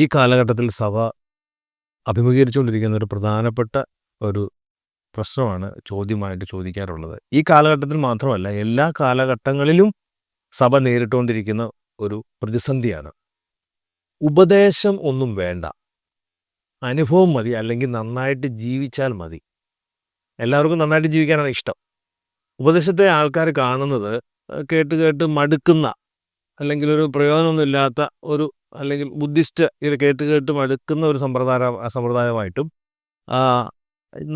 ഈ കാലഘട്ടത്തിൽ സഭ അഭിമുഖീകരിച്ചുകൊണ്ടിരിക്കുന്ന ഒരു പ്രധാനപ്പെട്ട ഒരു പ്രശ്നമാണ് ചോദ്യമായിട്ട് ചോദിക്കാറുള്ളത്. ഈ കാലഘട്ടത്തിൽ മാത്രമല്ല എല്ലാ കാലഘട്ടങ്ങളിലും സഭ നേരിട്ടുകൊണ്ടിരിക്കുന്ന ഒരു പ്രതിസന്ധിയാണ്. ഉപദേശം ഒന്നും വേണ്ട. അനുഭവം മതി അല്ലെങ്കിൽ നന്നായിട്ട് ജീവിച്ചാൽ മതി. എല്ലാവർക്കും നന്നായിട്ട് ജീവിക്കാനാണ് ഇഷ്ടം. ഉപദേശത്തെ ആൾക്കാർ കാണുന്നത് കേട്ട് കേട്ട് മടുക്കുന്ന അല്ലെങ്കിൽ ഒരു പ്രയോജനമൊന്നുമില്ലാത്ത ഒരു അല്ലെങ്കിൽ ബുദ്ധിസ്റ്റ് ഇത് കേട്ട് കേട്ട് മടുക്കുന്ന ഒരു സമ്പ്രദായ സമ്പ്രദായമായിട്ടും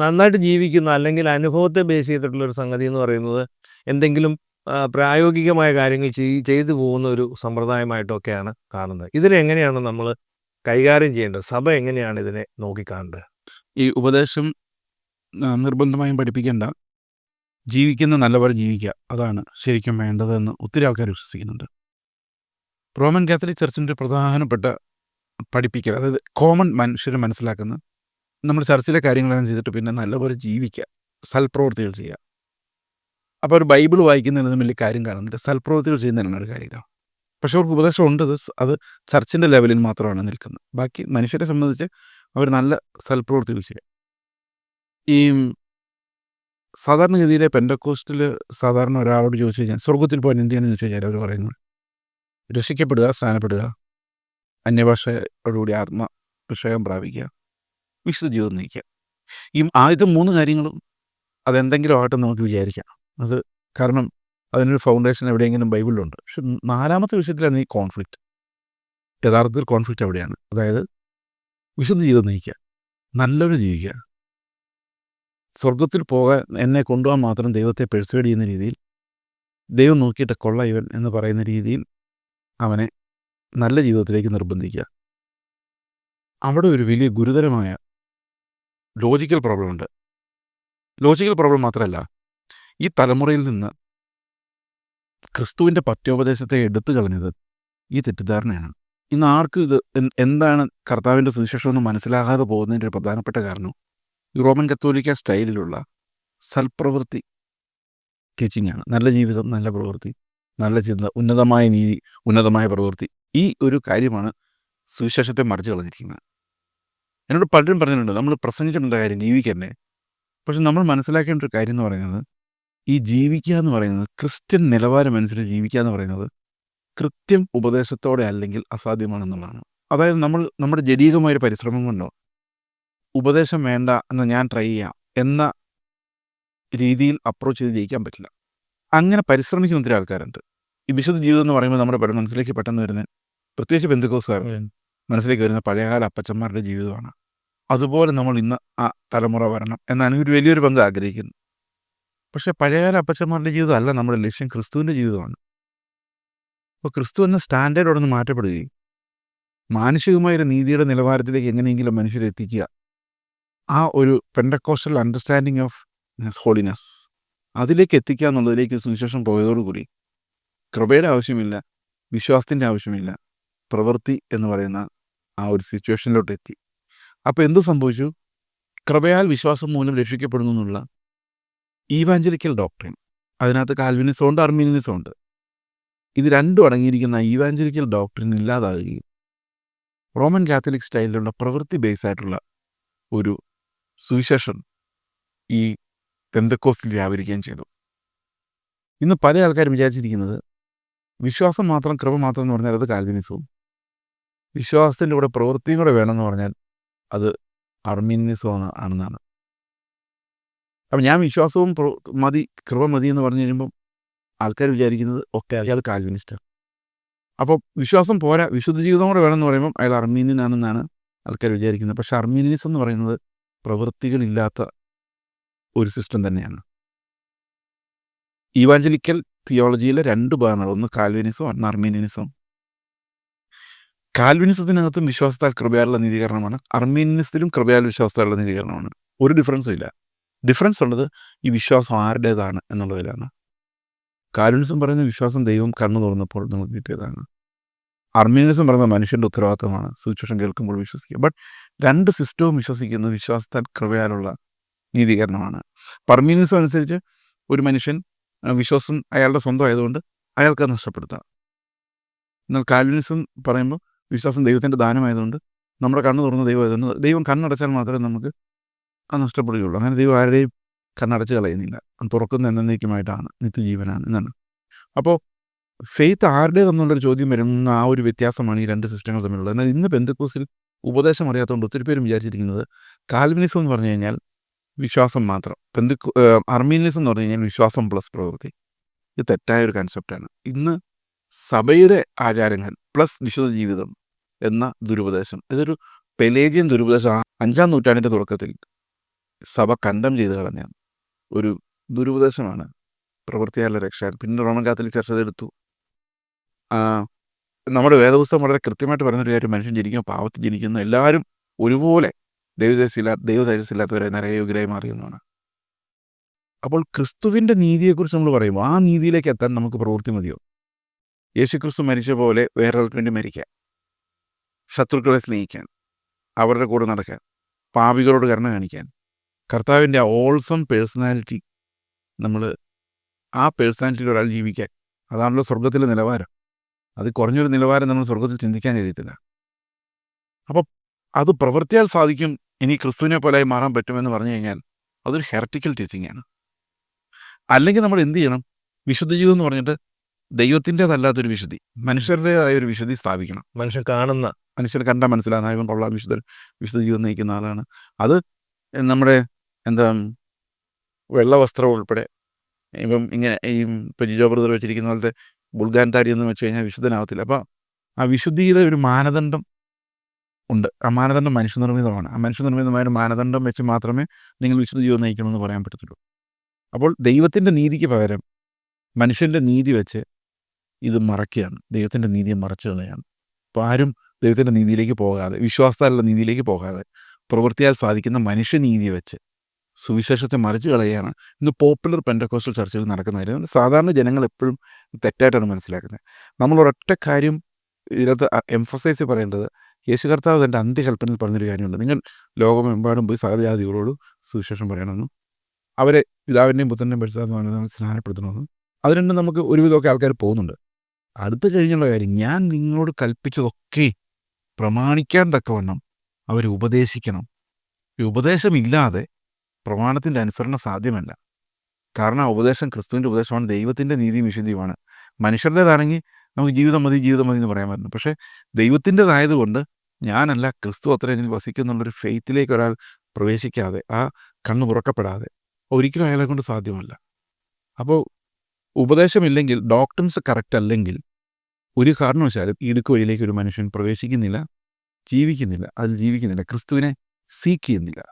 നന്നായിട്ട് ജീവിക്കുന്ന അല്ലെങ്കിൽ അനുഭവത്തെ ബേസ് ചെയ്തിട്ടുള്ള ഒരു സംഗതി എന്ന് പറയുന്നത് എന്തെങ്കിലും പ്രായോഗികമായ കാര്യങ്ങൾ ചെയ് ചെയ്തു പോകുന്ന ഒരു സമ്പ്രദായമായിട്ടൊക്കെയാണ് കാണുന്നത്. ഇതിനെ എങ്ങനെയാണ് നമ്മൾ കൈകാര്യം ചെയ്യേണ്ടത്? സഭ എങ്ങനെയാണ് ഇതിനെ നോക്കിക്കാണേണ്ടത്? ഈ ഉപദേശം നിർബന്ധമായും പഠിപ്പിക്കേണ്ട. ജീവിക്കുന്ന നല്ലപോലെ ജീവിക്കുക. അതാണ് ശരിക്കും വേണ്ടതെന്ന് ഒത്തിരി ആൾക്കാർ വിശ്വസിക്കുന്നുണ്ട്. റോമൻ കാത്തലിക് ചർച്ചിന്റെ ഒരു പ്രധാനപ്പെട്ട പഠിപ്പിക്കൽ അതായത് കോമൺ മനുഷ്യർ മനസ്സിലാക്കുന്ന നമ്മൾ ചർച്ചിലെ കാര്യങ്ങളെല്ലാം ചെയ്തിട്ട് പിന്നെ നല്ലപോലെ ജീവിക്കുക സൽപ്രവൃത്തികൾ ചെയ്യുക. അപ്പോൾ ഒരു ബൈബിൾ വായിക്കുന്നതിന് വലിയ കാര്യം കാണുന്നില്ല. സൽപ്രവൃത്തികൾ ചെയ്യുന്നതിനാണ് ഒരു കാര്യം ഇതാണ് പക്ഷേ അവർക്ക് ഉപദേശം ഉണ്ട്. അത് ചർച്ചിന്റെ ലെവലിൽ മാത്രമാണ് നിൽക്കുന്നത്. ബാക്കി മനുഷ്യരെ സംബന്ധിച്ച് അവർ നല്ല സൽപ്രവൃത്തികൾ ചെയ്യുക. ഈ സാധാരണഗതിയിലെ പെൻഡക്കോസ്റ്റിൽ സാധാരണ ഒരാളോട് ചോദിച്ചു കഴിഞ്ഞാൽ സ്വർഗത്തിൽ പോകാൻ എന്ത് ചെയ്യണമെന്ന് ചോദിച്ചു കഴിഞ്ഞാൽ അവർ പറയുന്നത് രക്ഷിക്കപ്പെടുക സ്നാനപ്പെടുക അന്യഭാഷയോടുകൂടി ആത്മ വിഷയം പ്രാപിക്കുക വിശുദ്ധ ജീവിതം നയിക്കുക. ഈ ആദ്യത്തെ മൂന്ന് കാര്യങ്ങളും അതെന്തെങ്കിലും ആകട്ടെ നമുക്ക് വിചാരിക്കാം. അത് കാരണം അതിനൊരു ഫൗണ്ടേഷൻ എവിടെയെങ്കിലും ബൈബിളിലുണ്ട്. പക്ഷെ നാലാമത്തെ വിഷയത്തിലാണ് ഈ കോൺഫ്ലിക്റ്റ് യഥാർത്ഥത്തിൽ കോൺഫ്ലിക്റ്റ് എവിടെയാണ്? അതായത് വിശുദ്ധ ജീവിതം നയിക്കുക നല്ലൊരു ജീവിക്കുക. സ്വർഗത്തിൽ പോകാൻ എന്നെ കൊണ്ടുപോകാൻ മാത്രം ദൈവത്തെ പെഴ്സേഡ് ചെയ്യുന്ന രീതിയിൽ ദൈവം നോക്കിയിട്ട് കൊള്ള ഇവൻ എന്ന് പറയുന്ന രീതിയിൽ അവനെ നല്ല ജീവിതത്തിലേക്ക് നിർബന്ധിക്കുക. അവിടെ ഒരു വലിയ ഗുരുതരമായ ലോജിക്കൽ പ്രോബ്ലം ഉണ്ട്. ലോജിക്കൽ പ്രോബ്ലം മാത്രമല്ല ഈ തലമുറയിൽ നിന്ന് ക്രിസ്തുവിന്റെ പത്യോപദേശത്തെ എടുത്തു കളഞ്ഞത് ഈ തെറ്റിദ്ധാരണയാണ്. ഇന്ന് ആർക്കും ഇത് എന്താണ് കർത്താവിന്റെ സുവിശേഷം എന്ന് മനസ്സിലാകാതെ പോകുന്നതിന്റെ ഒരു പ്രധാനപ്പെട്ട കാരണം റോമൻ കത്തോലിക്ക സ്റ്റൈലിലുള്ള സൽപ്രവൃത്തി ടീച്ചിങ്ങാണ് നല്ല ജീവിതം നല്ല പ്രവൃത്തി. നല്ല ചിന്ത ഉന്നതമായ നീതി ഉന്നതമായ പ്രവൃത്തി. ഈ ഒരു കാര്യമാണ് സുവിശേഷത്തെ മറിച്ച് കളഞ്ഞിരിക്കുന്നത്. എന്നോട് പലരും പറഞ്ഞിട്ടുണ്ട് നമ്മൾ പ്രസംഗിച്ചിട്ടുണ്ട് കാര്യം? ജീവിക്കണ്ടേ പക്ഷെ നമ്മൾ മനസ്സിലാക്കേണ്ട ഒരു കാര്യം എന്ന് പറയുന്നത് ഈ ജീവിക്കുക എന്ന് പറയുന്നത് ക്രിസ്ത്യൻ നിലവാരം അനുസരിച്ച് ജീവിക്കുക എന്ന് പറയുന്നത് കൃത്യം ഉപദേശത്തോടെ അല്ലെങ്കിൽ അസാധ്യമാണെന്നുള്ളതാണ്. അതായത് നമ്മൾ നമ്മുടെ ജഡീകമായൊരു പരിശ്രമം കൊണ്ടോ ഉപദേശം വേണ്ട എന്ന് ഞാൻ ട്രൈ ചെയ്യാം എന്ന രീതിയിൽ അപ്രോച്ച് ചെയ്ത് ജയിക്കാൻ പറ്റില്ല. അങ്ങനെ പരിശ്രമിക്കുന്ന ഒത്തിരി ആൾക്കാരുണ്ട്. ഈ വിശുദ്ധ ജീവിതം എന്ന് പറയുമ്പോൾ നമ്മുടെ മനസ്സിലേക്ക് പെട്ടെന്ന് വരുന്ന പ്രത്യേകിച്ച് ബന്ധുക്കോസുകാർ മനസ്സിലേക്ക് വരുന്ന പഴയകാല അപ്പച്ചന്മാരുടെ ജീവിതമാണ്. അതുപോലെ നമ്മൾ ഇന്ന് ആ തലമുറ വരണം എന്നാണ് ഒരു വലിയൊരു പങ്ക് ആഗ്രഹിക്കുന്നത് പക്ഷേ പഴയകാല അപ്പച്ചന്മാരുടെ ജീവിതം അല്ല നമ്മുടെ ലക്ഷ്യം. ക്രിസ്തുവിന്റെ ജീവിതമാണ്. അപ്പോൾ ക്രിസ്തു എന്ന സ്റ്റാൻഡേർഡ് അവിടെ നിന്ന് മാറ്റപ്പെടുകയും മാനുഷികമായ ഒരു നീതിയുടെ നിലവാരത്തിലേക്ക് എങ്ങനെയെങ്കിലും മനുഷ്യരെത്തിക്കുക ആ ഒരു പെൻഡക്കോസ്റ്റൽ അണ്ടർസ്റ്റാൻഡിങ് ഓഫ് ഹോളിനെസ്. അതിലേക്ക് എത്തിക്കുക എന്നുള്ളതിലേക്ക് സുവിശേഷം പോയതോടുകൂടി കൃപയുടെ ആവശ്യമില്ല വിശ്വാസത്തിന്റെ ആവശ്യമില്ല പ്രവൃത്തി എന്ന് പറയുന്ന ആ ഒരു സിറ്റുവേഷനിലോട്ട് എത്തി. അപ്പോൾ എന്ത് സംഭവിച്ചു? കൃപയാൽ വിശ്വാസം മൂലം രക്ഷിക്കപ്പെടുന്നു എന്നുള്ള ഈവാഞ്ചലിക്കൽ ഡോക്ടറിൻ അതിനകത്ത് കാൽവിനിസം ഉണ്ട് അർമീനിസം ഉണ്ട്. ഇത് രണ്ടും അടങ്ങിയിരിക്കുന്ന ഈവാഞ്ചലിക്കൽ ഡോക്ടറിൻ ഇല്ലാതാകുകയും റോമൻ കാത്തലിക് സ്റ്റൈലിലുള്ള പ്രവൃത്തി ബേസ് ആയിട്ടുള്ള ഒരു സുവിശേഷം ഈ പെന്തക്കോസ്റ്റിൽ വ്യാപരിക്കുകയും ചെയ്തു. ഇന്ന് പല ആൾക്കാരും വിചാരിച്ചിരിക്കുന്നത് വിശ്വാസം മാത്രം കൃപ മാത്രം എന്ന് പറഞ്ഞാൽ അത് കാൽവിനിസവും. വിശ്വാസത്തിന്റെ കൂടെ പ്രവൃത്തിയും കൂടെ വേണമെന്ന് പറഞ്ഞാൽ അത് അർമീനിസം ആണെന്നാണ്. അപ്പം ഞാൻ വിശ്വാസവും മതി കൃപ മതി എന്ന് പറഞ്ഞു കഴിയുമ്പം ആൾക്കാർ വിചാരിക്കുന്നത് ഒക്കെ അയാൾ കാൽവിനിസ്റ്റാണ്. അപ്പോൾ വിശ്വാസം പോരാ വിശുദ്ധ ജീവിതം കൂടെ വേണമെന്ന് പറയുമ്പം അയാൾ അർമീനിയനാണെന്നാണ് ആൾക്കാർ വിചാരിക്കുന്നത്. പക്ഷേ അർമീനിയനിസം എന്ന് പറയുന്നത് പ്രവൃത്തികളില്ലാത്ത ഒരു സിസ്റ്റം തന്നെയാണ്. ഈവാഞ്ചലിക്കൽ തിയോളജിയിലെ രണ്ട് ഭാഗങ്ങൾ. ഒന്ന് കാൽവിനിസം ഒന്ന് അർമീനിയനിസം കാൽവിനിസത്തിനകത്തും വിശ്വാസത്താൽ കൃപയാലുള്ള നീതീകരണമാണ്. അർമീനിയനിസത്തിലും കൃപയാൽ വിശ്വാസത്താലുള്ള നീതീകരണമാണ്. ഒരു ഡിഫറൻസും ഇല്ല. ഡിഫറൻസ് ഉള്ളത് ഈ വിശ്വാസം ആരുടേതാണ് എന്നുള്ളതിലാണ്. കാൽവിനിസം പറയുന്ന വിശ്വാസം ദൈവം കണ്ണു തുറന്നപ്പോൾ നമുക്ക് കിട്ടിയതാണ്. അർമീനിസം പറയുന്ന മനുഷ്യന്റെ ഉത്തരവാദിത്തമാണ്. സുവിശേഷം കേൾക്കുമ്പോൾ വിശ്വസിക്കുക. ബട്ട് രണ്ട് സിസ്റ്റവും വിശ്വസിക്കുന്നത് വിശ്വാസത്താൽ കൃപയാലുള്ള നീതീകരണമാണ്. പർമീനിസം അനുസരിച്ച് ഒരു മനുഷ്യൻ വിശ്വാസം അയാളുടെ സ്വന്തം ആയതുകൊണ്ട് അയാൾക്ക് നഷ്ടപ്പെടുത്താം. എന്നാൽ കാൽവിനിസം പറയുമ്പോൾ വിശ്വാസം ദൈവത്തിന്റെ ദാനമായതുകൊണ്ട് നമ്മുടെ കണ്ണ് തുറന്ന് ദൈവം ആയതുകൊണ്ട് ദൈവം കണ്ണടച്ചാൽ മാത്രമേ നമുക്ക് അത് നഷ്ടപ്പെടുകയുള്ളൂ. അങ്ങനെ ദൈവം ആരുടെയും കണ്ണടച്ച് കളയുന്നില്ല. തുറക്കുന്ന എന്നേക്കുമായിട്ടാണ് നിത്യജീവനാണ് എന്നാണ്. അപ്പോൾ ഫെയ്ത്ത് ആരുടേതെന്നുള്ളൊരു ചോദ്യം വരുന്ന ആ ഒരു വ്യത്യാസമാണ് ഈ രണ്ട് സിസ്റ്റങ്ങൾ തമ്മിലുള്ളത്. എന്നാൽ ഇന്ന് ബന്ധുക്കോസിൽ ഉപദേശം അറിയാത്തതുകൊണ്ട് ഒത്തിരി പേരും വിചാരിച്ചിരിക്കുന്നത് കാൽവിനിസം എന്ന് പറഞ്ഞു കഴിഞ്ഞാൽ വിശ്വാസം മാത്രം. ബന്ധു അർമീനിയസം എന്ന് പറഞ്ഞു കഴിഞ്ഞാൽ വിശ്വാസം പ്ലസ് പ്രവൃത്തി. ഇത് തെറ്റായ ഒരു കൺസെപ്റ്റാണ് ഇന്ന് സഭയുടെ ആചാരങ്ങൾ പ്ലസ് വിശുദ്ധ ജീവിതം എന്ന ദുരുപദേശം. ഇതൊരു പെലേജിയൻ ദുരുപദേശം. അഞ്ചാം നൂറ്റാണ്ടിന്റെ തുടക്കത്തിൽ സഭ കണ്ടം ചെയ്ത് കളഞ്ഞ ഒരു ദുരുപദേശമാണ് പ്രവൃത്തിയാലുള്ള രക്ഷ. പിന്നെ റോമൻ കാത്തലിക് ചർച്ച എടുത്തു നമ്മുടെ വേദപുസ്തകം വളരെ കൃത്യമായിട്ട് പറയുന്നൊരു കാര്യം മനുഷ്യൻ ജനിക്കുന്ന പാവത്തിൽ ജനിക്കുന്ന എല്ലാവരും ഒരുപോലെ ദൈവതേജസ്സില്ലാ ദൈവതേജസ്സില്ലാത്തവരെ നരകയോഗ്യരായി മാറിയെന്നാണ്. അപ്പോൾ ക്രിസ്തുവിന്റെ നീതിയെക്കുറിച്ച് നമ്മൾ പറയും ആ നീതിയിലേക്ക് എത്താൻ നമുക്ക് പ്രവൃത്തി മതിയോ? യേശു ക്രിസ്തു മരിച്ച പോലെ വേറൊരാൾക്ക് വേണ്ടി മരിക്കാൻ ശത്രുക്കളെ സ്നേഹിക്കാൻ അവരുടെ കൂടെ നടക്കാൻ പാപികളോട് കരുണ കാണിക്കാൻ കർത്താവിന്റെ ആ ഓൾസം പേഴ്സണാലിറ്റി നമ്മൾ ആ പേഴ്സണാലിറ്റിയിൽ ഒരാൾ ജീവിക്കാൻ അതാണല്ലോ സ്വർഗത്തിലെ നിലവാരം. അത് കുറഞ്ഞൊരു നിലവാരം നമ്മൾ സ്വർഗത്തിൽ ചിന്തിക്കാൻ കഴിയത്തില്ല. അപ്പോൾ അത് പ്രവൃത്തിയാൽ സാധിക്കും ഇനി ക്രിസ്തുവിനെ പോലെയായി മാറാൻ പറ്റുമെന്ന് പറഞ്ഞു കഴിഞ്ഞാൽ അതൊരു ഹെററ്റിക്കൽ ടീച്ചിങ് ആണ്. അല്ലെങ്കിൽ നമ്മൾ എന്ത് ചെയ്യണം? വിശുദ്ധ ജീവിതം എന്ന് പറഞ്ഞിട്ട് ദൈവത്തിന്റെതല്ലാത്തൊരു വിശുദ്ധി മനുഷ്യരുടേതായ ഒരു വിശുദ്ധി സ്ഥാപിക്കണം. മനുഷ്യൻ കാണുന്ന മനുഷ്യർ കണ്ടാൽ മനസ്സിലാകുന്ന ഇവൻ കൊള്ളാം വിശുദ്ധൻ വിശുദ്ധ ജീവിതം നയിക്കുന്ന ആളാണ്. അത് നമ്മുടെ എന്താ വെള്ള വസ്ത്രം ഉൾപ്പെടെ ഇപ്പം ഇങ്ങനെ ഈ ഇപ്പം ജിജോ ബ്രദർ വെച്ചിരിക്കുന്ന പോലത്തെ ബുൾഗാൻ താടി എന്ന് വെച്ച് കഴിഞ്ഞാൽ വിശുദ്ധനാവത്തില്ല. അപ്പോൾ ആ വിശുദ്ധിയുടെ ഒരു മാനദണ്ഡം ഉണ്ട്. ആ മാനദണ്ഡം മനുഷ്യനിർമ്മിതമാണ്. ആ മനുഷ്യനിർമ്മിതമായ ഒരു മാനദണ്ഡം വെച്ച് മാത്രമേ നിങ്ങൾ വിശുദ്ധ ജീവിതം നയിക്കണമെന്ന് പറയാൻ പറ്റത്തുള്ളൂ. അപ്പോൾ ദൈവത്തിന്റെ നീതിക്ക് പകരം മനുഷ്യന്റെ നീതി വെച്ച് ഇത് മറയ്ക്കുകയാണ്. ദൈവത്തിന്റെ നീതിയെ മറച്ചു കളയാണ് അപ്പോൾ ആരും ദൈവത്തിന്റെ നീതിയിലേക്ക് പോകാതെ വിശ്വാസത്താലുള്ള നീതിയിലേക്ക് പോകാതെ പ്രവൃത്തിയാൽ സാധിക്കുന്ന മനുഷ്യനീതി വെച്ച് സുവിശേഷത്തെ മറിച്ച് കളയുകയാണ്. ഇന്ന് പോപ്പുലർ പെൻഡക്കോസ്റ്റൽ ചർച്ചകൾ നടക്കുന്ന കാര്യം സാധാരണ ജനങ്ങൾ എപ്പോഴും തെറ്റായിട്ടാണ് മനസ്സിലാക്കുന്നത്. നമ്മൾ ഒരൊറ്റ കാര്യം ഇതിനകത്ത് എംഫസൈസ് പറയേണ്ടത് യേശു കർത്താവ് തന്റെ അന്ത്യകൽപ്പനയിൽ പറഞ്ഞൊരു കാര്യമുണ്ട്. നിങ്ങൾ ലോകമെമ്പാടും പോയി സകലജാതികളോട് സുവിശേഷം പറയണമെന്നും അവരെ പിതാവിന്റെയും പുത്രന്റെയും പരിശുദ്ധാത്മാവിനെ സ്നാനപ്പെടുത്തണമെന്നും അതിനുണ്ട് നമുക്ക് ഒരുവിധമൊക്കെ ആൾക്കാർ പോകുന്നുണ്ട്. അടുത്ത് കഴിഞ്ഞുള്ള കാര്യം ഞാൻ നിങ്ങളോട് കൽപ്പിച്ചതൊക്കെ പ്രമാണിക്കാൻ തക്കവണ്ണം അവരെ ഉപദേശിക്കണം. ഈ ഉപദേശമില്ലാതെ പ്രമാണത്തിന്റെ അനുസരണം സാധ്യമല്ല. കാരണം ആ ഉപദേശം ക്രിസ്തുവിന്റെ ഉപദേശമാണ് ദൈവത്തിന്റെ നീതിയും വിശുദ്ധിയുമാണ്. മനുഷ്യരുടേതാണെങ്കിൽ നമുക്ക് ജീവിതം മതി ജീവിതം മതി എന്ന് പറയാൻ പറ്റുന്നു പക്ഷേ ദൈവത്തിന്റെതായതുകൊണ്ട് ഞാനല്ല ക്രിസ്തു അത്ര എന്നിൽ വസിക്കുന്നുള്ളൊരു ഫെയ്ത്തിലേക്ക് ഒരാൾ പ്രവേശിക്കാതെ ആ കണ്ണ് തുറക്കപ്പെടാതെ ഒരിക്കലും അയാളെ കൊണ്ട് സാധ്യമല്ല. അപ്പോൾ ഉപദേശമില്ലെങ്കിൽ ഡോക്ടർസ് കറക്റ്റ് അല്ലെങ്കിൽ ഒരു കാരണവശാലും ഇടുക്ക് വഴിയിലേക്ക് ഒരു മനുഷ്യൻ പ്രവേശിക്കുന്നില്ല ജീവിക്കുന്നില്ല അതിൽ ജീവിക്കുന്നില്ല ക്രിസ്തുവിനെ സീക്ക് ചെയ്യുന്നില്ല.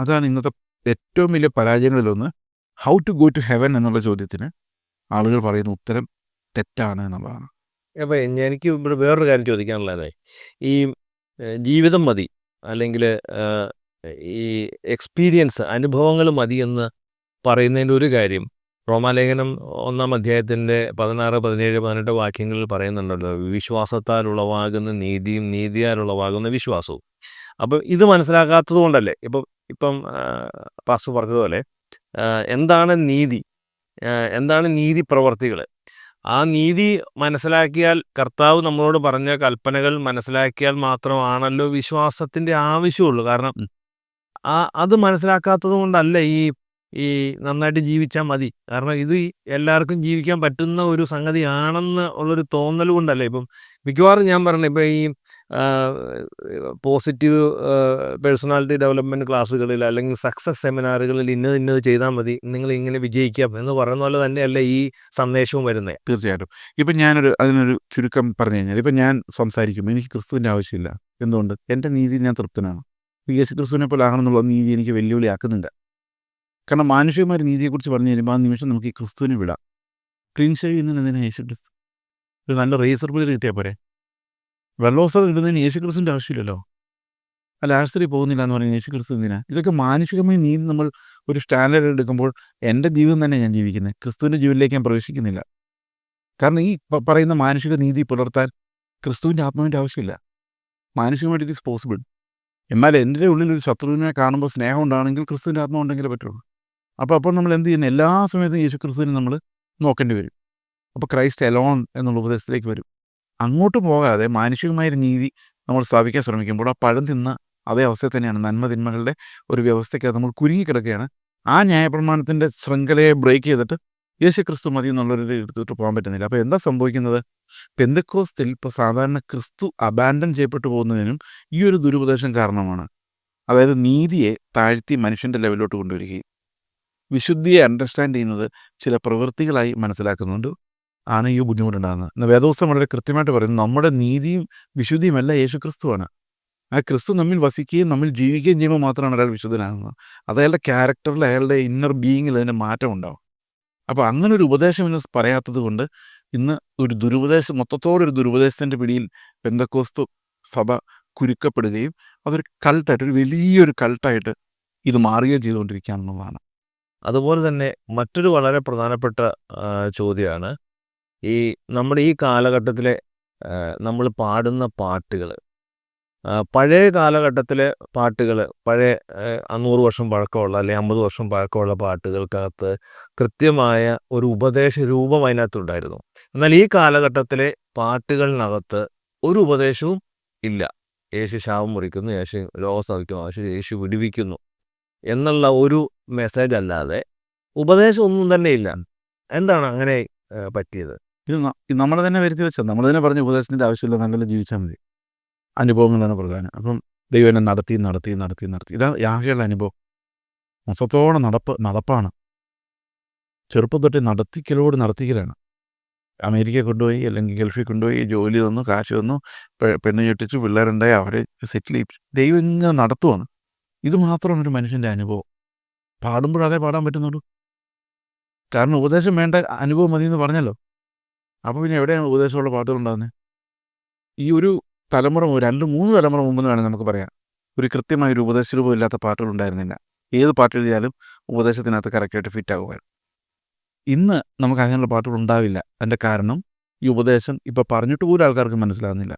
അതാണ് ഇന്നത്തെ ഏറ്റവും വലിയ പരാജയങ്ങളിലൊന്ന്. How to go to heaven എന്നുള്ള ചോദ്യത്തിന് ആളുകൾ പറയുന്ന ഉത്തരം തെറ്റാണ് എന്നുള്ളതാണ്. അപ്പം എനിക്ക് ഇവിടെ വേറൊരു കാര്യം ചോദിക്കാനുള്ളതേ. ഈ ജീവിതം മതി. അല്ലെങ്കിൽ ഈ എക്സ്പീരിയൻസ് അനുഭവങ്ങൾ മതി എന്ന് പറയുന്നതിന്റെ ഒരു കാര്യം. റോമാലേഖനം ഒന്നാം അധ്യായത്തിന്റെ പതിനാറ് പതിനേഴ് പതിനെട്ട് വാക്യങ്ങളിൽ പറയുന്നുണ്ടല്ലോ വിശ്വാസത്താൽ ഉളവാകുന്ന നീതിയും നീതിയാൽ ഉളവാകുന്ന വിശ്വാസവും. അപ്പം ഇത് മനസ്സിലാക്കാത്തത് കൊണ്ടല്ലേ ഇപ്പം ഇപ്പം പാസ്റ്റർ പറഞ്ഞതുപോലെ എന്താണ് നീതി? എന്താണ് നീതി പ്രവർത്തികൾ ആ നീതി മനസ്സിലാക്കിയാൽ കർത്താവ് നമ്മളോട് പറഞ്ഞ കൽപ്പനകൾ മനസ്സിലാക്കിയാൽ മാത്രമാണല്ലോ വിശ്വാസത്തിന്റെ ആവശ്യമുള്ളൂ. കാരണം ആ അത് മനസ്സിലാക്കാത്തത് കൊണ്ടല്ല ഈ ഈ നന്നായിട്ട് ജീവിച്ചാൽ മതി. കാരണം ഇത് എല്ലാവർക്കും ജീവിക്കാൻ പറ്റുന്ന ഒരു സംഗതിയാണെന്ന് ഉള്ളൊരു തോന്നൽ കൊണ്ടല്ലേ. ഇപ്പം മിക്കവാറും ഞാൻ പറഞ്ഞ ഇപ്പം ഈ പോസിറ്റീവ് പേഴ്സണാലിറ്റി ഡെവലപ്മെന്റ് ക്ലാസ്സുകളിൽ അല്ലെങ്കിൽ സക്സസ് സെമിനാറുകളിൽ ഇന്നത് ഇന്നത് ചെയ്താൽ മതി നിങ്ങൾ ഇങ്ങനെ വിജയിക്കാം എന്ന് പറയുന്ന പോലെ തന്നെയല്ല ഈ സന്ദേശവും വരുന്നത് തീർച്ചയായിട്ടും. ഇപ്പം ഞാനൊരു അതിനൊരു ചുരുക്കം പറഞ്ഞു കഴിഞ്ഞാൽ ഇപ്പം ഞാൻ സംസാരിക്കും എനിക്ക് ക്രിസ്തുവിന്റെ ആവശ്യമില്ല. എന്തുകൊണ്ട്? എന്റെ നീതി ഞാൻ തൃപ്തനാണ്. യേശു ക്രിസ്തുവിനെ പോലെ ആകണമെന്നുള്ള നീതി എനിക്ക് വെല്ലുവിളിയാക്കുന്നില്ല. കാരണം മാനുഷികമായ നീതിയെക്കുറിച്ച് പറഞ്ഞു കഴിയുമ്പോൾ ആ നിമിഷം നമുക്ക് ഈ ക്രിസ്തുവിനെ വിടാം. ക്ലീൻ ഷേവ് ചെയ്യുന്നതിന് എന്തിനാണ് യേശു ക്രിസ്തു ഒരു നല്ല റേസർ ബ്ലേഡ് കിട്ടിയാൽ പോരെ? വെള്ളോസർ ഇടുന്നതിന് യേശു ക്രിസ്തുവിന്റെ ആവശ്യമില്ലല്ലോ? അല്ല ആശുപത്രി പോകുന്നില്ല എന്ന് പറയുന്നത് യേശു ക്രിസ്തു എന്തിനാ? ഇതൊക്കെ മാനുഷികമായി നീ നമ്മൾ ഒരു സ്റ്റാൻഡേർഡ് എടുക്കുമ്പോൾ എന്റെ ജീവിതം തന്നെ ഞാൻ ജീവിക്കുന്നത് ക്രിസ്തുവിന്റെ ജീവിതത്തിലേക്ക് ഞാൻ പ്രവേശിക്കുന്നില്ല. കാരണം ഈ പറയുന്ന മാനുഷിക നീതി പുലർത്താൻ ക്രിസ്തുവിന്റെ ആത്മാവിന്റെ ആവശ്യമില്ല. മാനുഷികമായിട്ട് ഇറ്റ് ഈസ് പോസിബിൾ. എന്നാൽ എന്റെ ഉള്ളിൽ ഒരു ശത്രുവിനെ കാണുമ്പോൾ സ്നേഹം ഉണ്ടാണെങ്കിൽ ക്രിസ്തുവിന്റെ ആത്മാവ് ഉണ്ടെങ്കിലേ പറ്റുള്ളൂ. അപ്പോൾ അപ്പോൾ നമ്മൾ എന്ത് ചെയ്യുന്നത് എല്ലാ സമയത്തും യേശു ക്രിസ്തുവിനെ നമ്മൾ നോക്കേണ്ടി വരും. അപ്പോൾ ക്രൈസ്റ്റ് എലോൺ എന്നുള്ള ഉപദേശത്തിലേക്ക് വരും. അങ്ങോട്ട് പോകാതെ മാനുഷികമായ നീതി നമ്മൾ സ്ഥാപിക്കാൻ ശ്രമിക്കുമ്പോൾ ആ പഴം തിന്ന അതേ അവസ്ഥ തന്നെയാണ്. നന്മതിന്മകളുടെ ഒരു വ്യവസ്ഥയ്ക്കകത്ത് നമ്മൾ കുരുങ്ങിക്കിടക്കുകയാണ്. ആ ന്യായപ്രമാണത്തിന്റെ ശൃംഖലയെ ബ്രേക്ക് ചെയ്തിട്ട് യേശു ക്രിസ്തു മതി എന്നുള്ളൊരു എടുത്തിട്ട് പോകാൻ പറ്റുന്നില്ല. അപ്പോൾ എന്താ സംഭവിക്കുന്നത്? പെന്തക്കോസ്തിൽ ഇപ്പോൾ സാധാരണ ക്രിസ്തു അബാൻഡൻ ചെയ്യപ്പെട്ടു പോകുന്നതിനും ഈ ഒരു ദുരുപദേശം കാരണമാണ്. അതായത് നീതിയെ താഴ്ത്തി മനുഷ്യന്റെ ലെവലിലോട്ട് കൊണ്ടുവരികയും വിശുദ്ധിയെ അണ്ടർസ്റ്റാൻഡ് ചെയ്യുന്നത് ചില പ്രവൃത്തികളായി മനസ്സിലാക്കുന്നുണ്ട്. ആണ് ഈ ബുദ്ധിമുട്ടുണ്ടാകുന്നത്. എന്നാൽ വേദോസ്തം വളരെ കൃത്യമായിട്ട് പറയുന്നു നമ്മുടെ നീതിയും വിശുദ്ധിയും എല്ലാം യേശു ക്രിസ്തുവാണ് ആ ക്രിസ്തു നമ്മിൽ വസിക്കുകയും നമ്മിൽ ജീവിക്കുകയും ചെയ്യുമ്പോൾ മാത്രമാണ് ഒരാൾ വിശുദ്ധനാകുന്നത്. അത് അയാളുടെ ക്യാരക്ടറിൽ അയാളുടെ ഇന്നർ ബീയിങ്ങിൽ അതിന്റെ മാറ്റം ഉണ്ടാവും. അപ്പോൾ അങ്ങനെ ഒരു ഉപദേശം ഇന്ന് പറയാത്തത് കൊണ്ട് ഇന്ന് ഒരു ദുരുപദേശം മൊത്തത്തോടെ ഒരു ദുരുപദേശത്തിന്റെ പിടിയിൽ പെന്തക്കോസ്തു സഭ കുരുക്കപ്പെടുകയും അതൊരു കൾട്ടായിട്ട് ഒരു വലിയൊരു കൾട്ടായിട്ട് ഇത് മാറുകയും ചെയ്തുകൊണ്ടിരിക്കുകയാണെന്നുള്ളതാണ് അതുപോലെ തന്നെ മറ്റൊരു വളരെ പ്രധാനപ്പെട്ട ചോദ്യമാണ് ഈ നമ്മുടെ ഈ കാലഘട്ടത്തിലെ നമ്മൾ പാടുന്ന പാട്ടുകൾ പഴയ കാലഘട്ടത്തിലെ പാട്ടുകൾ പഴയ അഞ്ഞൂറ് വർഷം പഴക്കമുള്ള അല്ലെങ്കിൽ അമ്പത് വർഷം പഴക്കമുള്ള പാട്ടുകൾക്കകത്ത് കൃത്യമായ ഒരു ഉപദേശ രൂപം അതിനകത്തുണ്ടായിരുന്നു. എന്നാൽ ഈ കാലഘട്ടത്തിലെ പാട്ടുകളിനകത്ത് ഒരു ഉപദേശവും ഇല്ല. യേശു ശാപം മുറിക്കുന്നു യേശു ലോകം യേശു യേശു വിടിവിക്കുന്നു എന്നുള്ള ഒരു മെസ്സേജ് അല്ലാതെ ഉപദേശം ഒന്നും തന്നെ ഇല്ല. എന്താണ് അങ്ങനെ പറ്റിയത്? ഇത് നമ്മൾ തന്നെ വരുത്തി വെച്ചാൽ നമ്മൾ തന്നെ പറഞ്ഞ ഉപദേശത്തിന്റെ ആവശ്യമില്ല നല്ല ജീവിച്ചാൽ മതി. അനുഭവങ്ങളാണ് പ്രധാനം. അപ്പം ദൈവം എന്നെ നടത്തി നടത്തി നടത്തി നടത്തി. ഇതാ യാഗയുള്ള അനുഭവം. മൊത്തത്തോടെ നടപ്പ് നടപ്പാണ്. ചെറുപ്പം തൊട്ട് നടത്തിക്കലോട് നടത്തിക്കലാണ്. അമേരിക്ക കൊണ്ടുപോയി അല്ലെങ്കിൽ ഗൾഫിൽ കൊണ്ടുപോയി ജോലി തന്നു കാശ് തന്നു പെണ്ണ് ചുട്ടിച്ചു പിള്ളേരുണ്ടായി അവരെ സെറ്റിൽ ചെയ്യിപ്പിച്ചു. ദൈവം ഇങ്ങനെ നടത്തുവാണ്. ഇത് മാത്രമാണ് ഒരു മനുഷ്യന്റെ അനുഭവം. പാടുമ്പോഴതേ പാടാൻ പറ്റുന്നുള്ളൂ. കാരണം ഉപദേശം വേണ്ട അനുഭവം മതി എന്ന് പറഞ്ഞല്ലോ. അപ്പോൾ പിന്നെ എവിടെയാണ് ഉപദേശമുള്ള പാട്ടുകൾ ഉണ്ടാകുന്നത് ഈ ഒരു തലമുറ രണ്ട് മൂന്ന് തലമുറ മുമ്പ് എന്ന് വേണമെങ്കിൽ നമുക്ക് പറയാം. ഒരു കൃത്യമായ ഒരു ഉപദേശ രൂപമില്ലാത്ത പാട്ടുകൾ ഉണ്ടായിരുന്നില്ല. ഏത് പാട്ട് എഴുതിയാലും ഉപദേശത്തിനകത്ത് കറക്റ്റായിട്ട് ഫിറ്റ് ആകുമായിരുന്നു ഇന്ന് നമുക്ക് അങ്ങനെയുള്ള പാട്ടുകൾ ഉണ്ടാവില്ല. അതിന്റെ കാരണം ഈ ഉപദേശം ഇപ്പോൾ പറഞ്ഞിട്ട് പോലും ആൾക്കാർക്ക് മനസ്സിലാകുന്നില്ല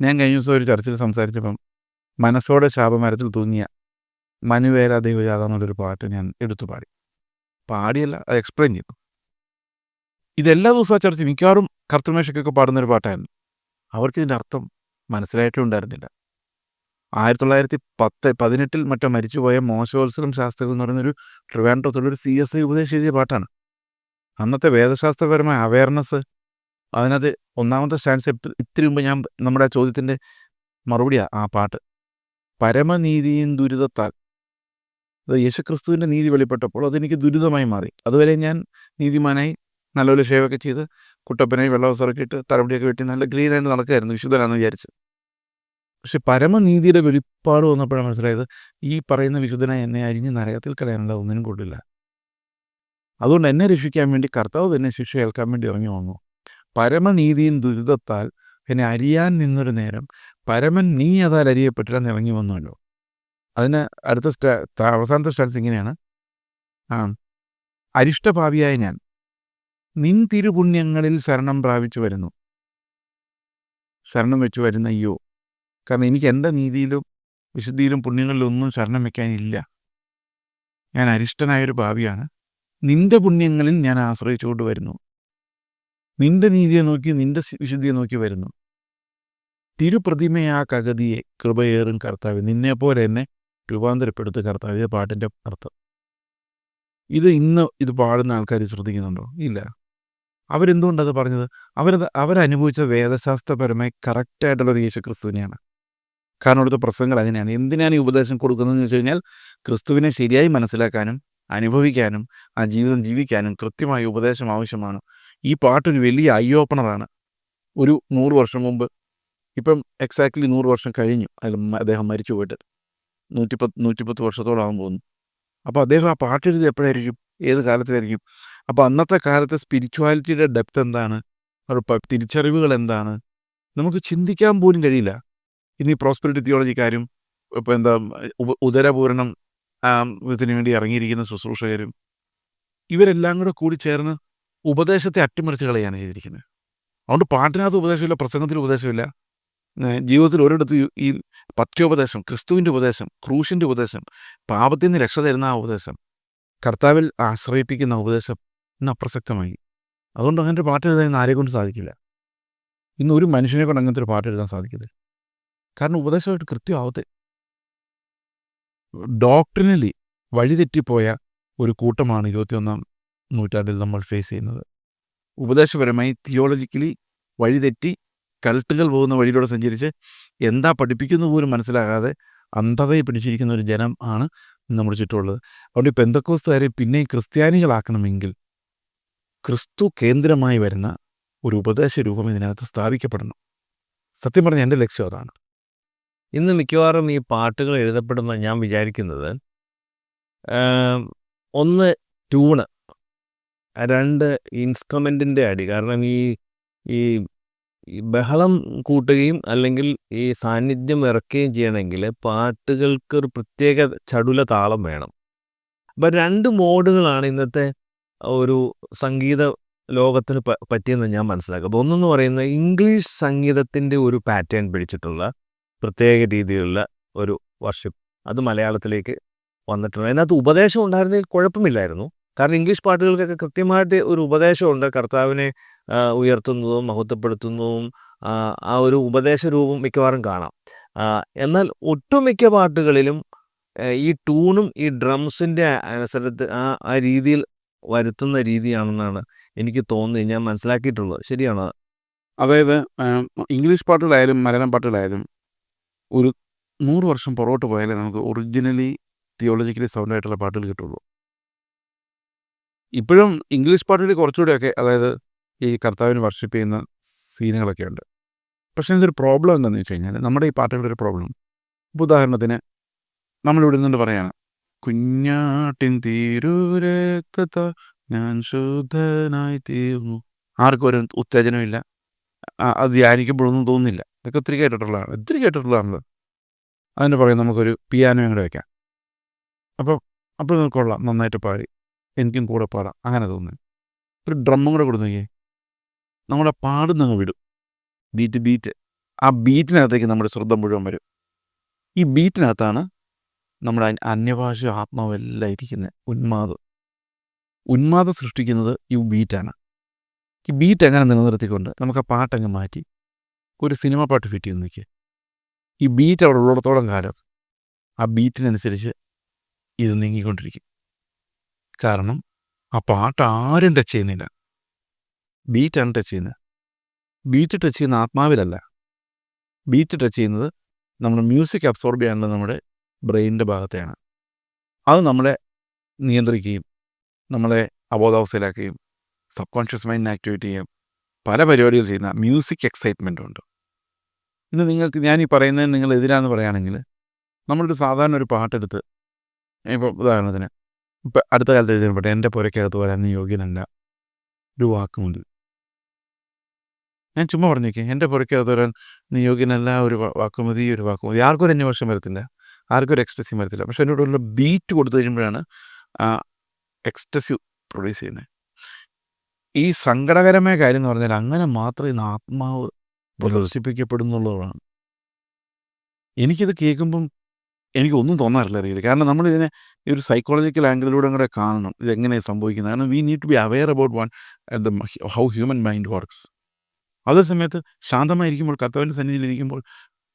ഞാൻ കഴിഞ്ഞ ദിവസം ഒരു ചർച്ചയിൽ സംസാരിച്ചപ്പം മനസ്സോടെ ശാപമരത്തിൽ തൂങ്ങിയ മനുവേല ദൈവജാത എന്നുള്ളൊരു പാട്ട് ഞാൻ എടുത്തു പാടി. പാടിയല്ല അത് എക്സ്പ്ലെയിൻ ചെയ്തു. ഇതെല്ലാ ദിവസവും ചർച്ച മിക്കവാറും കർത്തമേഷക്കൊക്കെ പാടുന്നൊരു പാട്ടായിരുന്നു. അവർക്ക് ഇതിന്റെ അർത്ഥം മനസ്സിലായിട്ടും ഉണ്ടായിരുന്നില്ല. ആയിരത്തി തൊള്ളായിരത്തി പത്ത് പതിനെട്ടിൽ മറ്റോ മരിച്ചുപോയ മോശോത്സവം ശാസ്ത്രം എന്ന് പറയുന്നൊരു ട്രിവാൻഡ്രത്തുള്ളൊരു സി എസ് ഐ ഉപദേശം എഴുതിയ പാട്ടാണ്. അന്നത്തെ വേദശാസ്ത്രപരമായ അവയർനെസ് അതിനകത്ത് ഒന്നാമത്തെ സ്റ്റാൻസ് ഇത്തിരി മുമ്പ് ഞാൻ നമ്മുടെ ചോദ്യത്തിന്റെ മറുപടിയാണ് ആ പാട്ട്. പരമനീതിയും ദുരിതത്താൽ. അത് യേശുക്രിസ്തുവിന്റെ നീതി വെളിപ്പെട്ടപ്പോൾ അതെനിക്ക് ദുരിതമായി മാറി. അതുവരെ ഞാൻ നീതിമാനായി നല്ലപോലെ ഷേവൊക്കെ ചെയ്ത് കുട്ടപ്പനായി വെള്ളവസറൊക്കെ ഇട്ട് തലമുടിയൊക്കെ വെട്ടി നല്ല ക്ലീനായിട്ട് നടക്കുകയായിരുന്നു വിശുദ്ധനാന്ന് വിചാരിച്ച്. പക്ഷെ പരമനീതിയുടെ വെളിപ്പാട് വന്നപ്പോഴാണ് മനസ്സിലായത് ഈ പറയുന്ന വിശുദ്ധനായി എന്നെ അരിഞ്ഞ് നരകത്തിൽ കളയാനുള്ള ഒന്നിനും കൊണ്ടില്ല അതുകൊണ്ട് എന്നെ രക്ഷിക്കാൻ വേണ്ടി കർത്താവ് തന്നെ ശിക്ഷ ഏൽക്കാൻ വേണ്ടി ഇറങ്ങി വന്നു. പരമനീതിയും ദുരിതത്താൽ എന്നെ അരിയാൻ നിന്നൊരു നേരം പരമൻ നീ അതാൽ അരിയപ്പെട്ടില്ലെന്ന് ഇറങ്ങി വന്നുവല്ലോ അതിന് അടുത്ത സ്റ്റാ അവസാനത്തെ സ്റ്റാൻസ് ഇങ്ങനെയാണ്. ആ അരിഷ്ടഭാവിയായ ഞാൻ. നിൻ തിരുപുണ്യങ്ങളിൽ ശരണം പ്രാപിച്ചു വരുന്നു. ശരണം വെച്ചു വരുന്ന അയ്യോ. കാരണം എനിക്ക് എന്റെ നീതിയിലും വിശുദ്ധിയിലും പുണ്യങ്ങളിലും ഒന്നും ശരണം വെക്കാനില്ല. ഞാൻ അരിഷ്ടനായൊരു ഭാവിയാണ്. നിന്റെ പുണ്യങ്ങളിൽ ഞാൻ ആശ്രയിച്ചുകൊണ്ട് വരുന്നു. നിന്റെ നീതിയെ നോക്കി നിന്റെ വിശുദ്ധിയെ നോക്കി വരുന്നു. തിരുപ്രതിമയാ കഗതിയെ കൃപയേറും കർത്താവ്. നിന്നെപ്പോലെ എന്നെ രൂപാന്തരപ്പെടുത്ത കർത്താവ്. ഇത് പാട്ടിന്റെ അർത്ഥം. ഇത് ഇന്ന് ഇത് പാടുന്ന ആൾക്കാർ ശ്രദ്ധിക്കുന്നുണ്ടോ? ഇല്ല. അവരെന്തുകൊണ്ടത് പറഞ്ഞത്? അവരത് അവരനുഭവിച്ച വേദശാസ്ത്രപരമായി കറക്റ്റായിട്ടുള്ളൊരു യേശു ക്രിസ്തുവിനെയാണ് കാരണം അവിടുത്തെ പ്രസംഗങ്ങൾ അങ്ങനെയാണ്. എന്തിനാണ് ഈ ഉപദേശം കൊടുക്കുന്നതെന്ന് വെച്ച് കഴിഞ്ഞാൽ ക്രിസ്തുവിനെ ശരിയായി മനസ്സിലാക്കാനും അനുഭവിക്കാനും ആ ജീവിതം ജീവിക്കാനും കൃത്യമായ ഉപദേശം ആവശ്യമാണ്. ഈ പാട്ടൊരു വലിയ ഐ ഓപ്പണറാണ് ഒരു നൂറ് വർഷം മുമ്പ് ഇപ്പം എക്സാക്ട്ലി നൂറ് വർഷം കഴിഞ്ഞു അതിൽ അദ്ദേഹം മരിച്ചു പോയിട്ട് നൂറ്റിപ്പത്ത് നൂറ്റിപ്പത്ത് വർഷത്തോളം പോകുന്നു. അപ്പോൾ അദ്ദേഹം ആ പാട്ടെഴുതി എപ്പോഴായിരിക്കും? ഏത് കാലത്തായിരിക്കും അപ്പോൾ അന്നത്തെ കാലത്തെ സ്പിരിച്വാലിറ്റിയുടെ ഡെപ്ത് എന്താണ്? അവരുടെ തിരിച്ചറിവുകൾ എന്താണ്? നമുക്ക് ചിന്തിക്കാൻ പോലും കഴിയില്ല. ഇനി പ്രോസ്പെരിറ്റി തിയോളജിക്കാരും ഇപ്പോൾ എന്താ ഉദരപൂരണം ഇതിനു വേണ്ടി ഇറങ്ങിയിരിക്കുന്ന ശുശ്രൂഷകരും ഇവരെല്ലാം കൂടെ കൂടി ചേർന്ന് ഉപദേശത്തെ അട്ടിമറിച്ച് കളയാണ് ചെയ്തിരിക്കുന്നത്. അതുകൊണ്ട് പാട്ടിനകത്ത് ഉപദേശമില്ല പ്രസംഗത്തിൽ ഉപദേശമില്ല. ജീവിതത്തിൽ ഒരിടത്ത് ഈ- പത്യോപദേശം ക്രിസ്തുവിന്റെ ഉപദേശം ക്രൂശിന്റെ ഉപദേശം പാപത്തിൽ നിന്ന് രക്ഷ തരുന്ന ആ ഉപദേശം കർത്താവിൽ ആശ്രയിപ്പിക്കുന്ന ഉപദേശം ഇന്ന് അപ്രസക്തമായി. അതുകൊണ്ട് അങ്ങനത്തെ പാട്ട് എഴുതാൻ ഇന്ന് ആരെ കൊണ്ട് സാധിക്കില്ല. ഇന്ന് ഒരു മനുഷ്യനെ കൊണ്ട് അങ്ങനത്തെ ഒരു പാട്ട് എഴുതാൻ സാധിക്കത്തില്ല. കാരണം ഉപദേശമായിട്ട് കൃത്യമാവത്തെ ഡോക്ടറിനലി വഴിതെറ്റിപ്പോയ ഒരു കൂട്ടമാണ് ഇരുപത്തിയൊന്നാം നൂറ്റാണ്ടിൽ നമ്മൾ ഫേസ് ചെയ്യുന്നത്. ഉപദേശപരമായി തിയോളജിക്കലി വഴിതെറ്റി കൽട്ടുകൾ പോകുന്ന വഴിയിലൂടെ സഞ്ചരിച്ച് എന്താ പഠിപ്പിക്കുന്നത് പോലും മനസ്സിലാകാതെ അന്ധതയെ പിടിച്ചിരിക്കുന്ന ഒരു ജനം ആണ് നമ്മുടെ ചുറ്റുമുള്ളത്. അതുകൊണ്ട് പെന്തക്കോസ്തുകാരെ പിന്നെയും ക്രിസ്ത്യാനികളാക്കണമെങ്കിൽ ക്രിസ്തു കേന്ദ്രമായി വരുന്ന ഒരു ഉപദേശ രൂപം ഇതിനകത്ത് സ്ഥാപിക്കപ്പെടണം സത്യം പറഞ്ഞ എന്റെ ലക്ഷ്യം അതാണ്. ഇന്ന് മിക്കവാറും ഈ പാട്ടുകൾ എഴുതപ്പെടുന്ന ഞാൻ വിചാരിക്കുന്നത് ഒന്ന് ട്യൂണ് രണ്ട് ഇൻസ്ട്രുമെന്റിന്റെ അടി. കാരണം ഈ ഈ ബഹളം കൂട്ടുകയും അല്ലെങ്കിൽ ഈ സാന്നിധ്യം ഇറക്കുകയും ചെയ്യണമെങ്കിൽ പാട്ടുകൾക്ക് ഒരു പ്രത്യേക ചടുല താളം വേണം. അപ്പം രണ്ട് മോഡുകളാണ് ഇന്നത്തെ ഒരു സംഗീത ലോകത്തിന് പറ്റിയെന്ന് ഞാൻ മനസ്സിലാക്കുക അപ്പോൾ ഒന്നെന്ന് പറയുന്നത് ഇംഗ്ലീഷ് സംഗീതത്തിന്റെ ഒരു പാറ്റേൺ പിടിച്ചിട്ടുള്ള പ്രത്യേക രീതിയിലുള്ള ഒരു വർഷിപ്പ് അത് മലയാളത്തിലേക്ക് വന്നിട്ടുണ്ട്. അതിനകത്ത് ഉപദേശം ഉണ്ടായിരുന്നെങ്കിൽ കുഴപ്പമില്ലായിരുന്നു. കാരണം ഇംഗ്ലീഷ് പാട്ടുകൾക്കൊക്കെ കൃത്യമായിട്ട് ഒരു ഉപദേശമുണ്ട്. കർത്താവിനെ ഉയർത്തുന്നതും മഹത്വപ്പെടുത്തുന്നതും ആ, ആ ഒരു ഉപദേശ രൂപം മിക്കവാറും കാണാം. എന്നാൽ ഒട്ടുമിക്ക പാട്ടുകളിലും ഈ ട്യൂണും ഈ ഡ്രംസിന്റെ അനുസരിച്ച് ആ ആ രീതിയിൽ വരുത്തുന്ന രീതിയാണെന്നാണ് എനിക്ക് തോന്നുന്നത് ഞാൻ മനസ്സിലാക്കിയിട്ടുള്ളത്. ശരിയാണോ? അതായത് ഇംഗ്ലീഷ് പാട്ടുകളായാലും മലയാളം പാട്ടുകളായാലും ഒരു നൂറ് വർഷം പുറകോട്ട് പോയാലേ നമുക്ക് ഒറിജിനലി തിയോളജിക്കലി സൗണ്ട് ആയിട്ടുള്ള പാട്ടുകൾ കിട്ടുള്ളൂ. ഇപ്പോഴും ഇംഗ്ലീഷ് പാട്ടുകളിൽ കുറച്ചുകൂടെയൊക്കെ അതായത് ഈ കർത്താവിന് വർഷിപ്പ് ചെയ്യുന്ന സീനുകളൊക്കെ ഉണ്ട്. പക്ഷേ ഇതൊരു പ്രോബ്ലം എന്താണെന്ന് വെച്ച് കഴിഞ്ഞാൽ നമ്മുടെ ഈ പാട്ടുകളുടെ ഒരു പ്രോബ്ലം ഉദാഹരണത്തിന് നമ്മളിവിടെ നിന്നുകൊണ്ട് പറയാണ് കുഞ്ഞാട്ടിൻ തീരൂരക്കത്ത ഞാൻ ശുദ്ധനായി തീർന്നു. ആർക്കും ഒരു ഉത്തേജനമില്ല അത് ധ്യാനിക്കുമ്പോഴൊന്നും തോന്നുന്നില്ല. ഇതൊക്കെ ഒത്തിരി കേട്ടിട്ടുള്ളതാണ്. ഒത്തിരി കേട്ടിട്ടുള്ളതാണല്ലോ അതിന്റെ പുറകെ നമുക്കൊരു പിയാനോ അങ്ങോട്ട് വെക്കാം. അപ്പോൾ അപ്പോൾ കൊള്ളാം. നന്നായിട്ട് പാടി. എനിക്കും കൂടെ പാടാം. അങ്ങനെ തോന്നുന്നു. ഒരു ഡ്രമ്മും കൂടെ കൊടുത്തു നമ്മളെ പാടുന്നങ്ങ് വിടും. Beat beat. ആ ബീറ്റിനകത്തേക്ക് നമ്മുടെ ശ്രദ്ധ മുഴുവൻ വരും. ഈ ബീറ്റിനകത്താണ് നമ്മുടെ അന്യ- അന്യഭാഷ ആത്മാവെല്ലാം ഇരിക്കുന്നത് ഉന്മാദം. ഉന്മാദം സൃഷ്ടിക്കുന്നത് ഈ ബീറ്റാണ്. ഈ ബീറ്റ് എങ്ങനെ നിലനിർത്തിക്കൊണ്ട് നമുക്ക് ആ പാട്ടങ്ങ് മാറ്റി ഒരു സിനിമ പാട്ട് ഫിറ്റ് ചെയ്ത് നിൽക്കുക ഈ ബീറ്റ് അവിടെ ഉള്ളിടത്തോളം കാലം ആ ബീറ്റിനനുസരിച്ച് ഇത് നീങ്ങിക്കൊണ്ടിരിക്കും. കാരണം ആ പാട്ട് ആരും ടച്ച് ചെയ്യുന്നില്ല. ബീറ്റാണ് ടച്ച് ചെയ്യുന്നത്. ബീറ്റ് ടച്ച് ചെയ്യുന്ന ആത്മാവിലല്ല. ബീറ്റ് ടച്ച് ചെയ്യുന്നത് നമ്മുടെ മ്യൂസിക് അബ്സോർബ് ചെയ്യാനുള്ള നമ്മുടെ ബ്രെയിനിന്റെ ഭാഗത്തെയാണ്. അത് നമ്മളെ നിയന്ത്രിക്കുകയും നമ്മളെ അബോധാവസ്ഥയിലാക്കുകയും സബ് കോൺഷ്യസ് മൈൻഡിനെ ആക്ടിവേറ്റ് ചെയ്യുകയും പല പരിപാടികൾ ചെയ്യുന്ന മ്യൂസിക് എക്സൈറ്റ്മെന്റ് ഉണ്ട്. ഇന്ന് നിങ്ങൾക്ക് ഞാൻ ഈ പറയുന്നതിന് നിങ്ങൾ എതിരാന്ന് പറയുകയാണെങ്കിൽ നമ്മളൊരു സാധാരണ ഒരു പാട്ടെടുത്ത് ഇപ്പോൾ ഉദാഹരണത്തിന് ഇപ്പം അടുത്ത കാലത്ത് എഴുതിയപ്പെട്ടെ എന്റെ പുരക്കകത്ത് വരാൻ യോഗ്യനല്ല ഒരു വാക്കുമുണ്ട് ഞാൻ ചുമ്മാ പറഞ്ഞേക്കേ എന്റെ പുറക്കകത്ത് വരാൻ നിയോഗ്യനല്ല ഒരു വാക്കുമതി ഒരു വാക്കുമതി ആർക്കും ഒരു വർഷം വരത്തില്ല. ആർക്കും ഒരു എക്സ്ട്രസി വരത്തില്ല പക്ഷെ എന്നോടുള്ള ബീറ്റ് കൊടുത്തു കഴിയുമ്പോഴാണ് ആ എക്സ്ട്രസി പ്രൊഡ്യൂസ് ചെയ്യുന്നത് ഈ സങ്കടകരമായ കാര്യം എന്ന് പറഞ്ഞാൽ അങ്ങനെ മാത്രമേ ഇന്ന് ആത്മാവ് പ്രദർശിപ്പിക്കപ്പെടുന്നുള്ളതാണ്. എനിക്കിത് കേൾക്കുമ്പം എനിക്കൊന്നും തോന്നാറില്ല അറിയില്ല. കാരണം നമ്മൾ ഇതിനെ ഈ ഒരു സൈക്കോളജിക്കൽ ആംഗിളിലൂടെ കൂടെ കാണണം. ഇതെങ്ങനെ സംഭവിക്കുന്നത്? കാരണം we need to be aware about one the how human mind works അതേ സമയത്ത് ശാന്തമായിരിക്കുമ്പോൾ കത്തവന്റെ സന്നിധിയിൽ ഇരിക്കുമ്പോൾ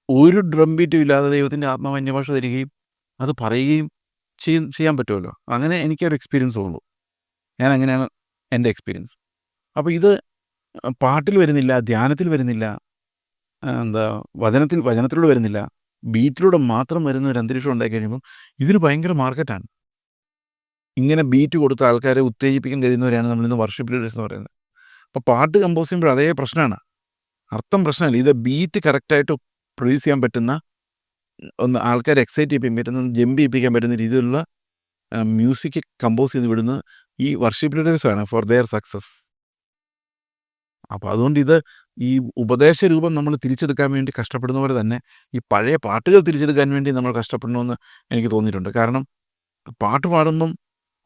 ഒരു ഡ്രം ബീറ്റും ഇല്ലാതെ ദൈവത്തിന്റെ ആത്മാവന്യഭാഷ തരികയും അത് പറയുകയും ചെയ്യ ചെയ്യാൻ പറ്റുമല്ലോ? അങ്ങനെ എനിക്കൊരു എക്സ്പീരിയൻസ് ഉള്ളൂ ഞാൻ അങ്ങനെയാണ് എന്റെ എക്സ്പീരിയൻസ് അപ്പോൾ ഇത് പാട്ടിൽ വരുന്നില്ല ധ്യാനത്തിൽ വരുന്നില്ല എന്താ വചനത്തിൽ വചനത്തിലൂടെ വരുന്നില്ല ബീറ്റിലൂടെ മാത്രം വരുന്ന ഒരു അന്തരീക്ഷം ഉണ്ടായി കഴിയുമ്പം ഇതിന് ഭയങ്കര മാർക്കറ്റാണ്. ഇങ്ങനെ ബീറ്റ് കൊടുത്ത ആൾക്കാരെ ഉത്തേജിപ്പിക്കാൻ കഴിയുന്നവരെയാണ് നമ്മൾ ഇന്ന് വർഷിപ്പ് ലീഡേഴ്സ് എന്ന് പറയുന്നത്. അപ്പോൾ പാട്ട് കമ്പോസ് ചെയ്യുമ്പോൾ അതേ പ്രശ്നമാണ്. അർത്ഥം പ്രശ്നമല്ല. ഇത് ബീറ്റ് കറക്റ്റായിട്ട് പ്രൊഡ്യൂസ് ചെയ്യാൻ പറ്റുന്ന ഒന്ന് ആൾക്കാരെ എക്സൈറ്റ് ചെയ്യിപ്പിക്കാൻ പറ്റുന്ന ജമ്പ് ചെയ്യിപ്പിക്കാൻ പറ്റുന്ന രീതിയിലുള്ള മ്യൂസിക് കമ്പോസ് ചെയ്ത് വിടുന്ന ഈ വർഷിപ്പ് ലീഡേഴ്സാണ് ഫോർ ദെയർ സക്സസ് അപ്പോൾ അതുകൊണ്ട് ഇത് ഈ ഉപദേശ രൂപം നമ്മൾ തിരിച്ചെടുക്കാൻ വേണ്ടി കഷ്ടപ്പെടുന്ന പോലെ തന്നെ ഈ പഴയ പാട്ടുകൾ തിരിച്ചെടുക്കാൻ വേണ്ടി നമ്മൾ കഷ്ടപ്പെടണമെന്ന് എനിക്ക് തോന്നിയിട്ടുണ്ട്. കാരണം പാട്ട് പാടുമ്പം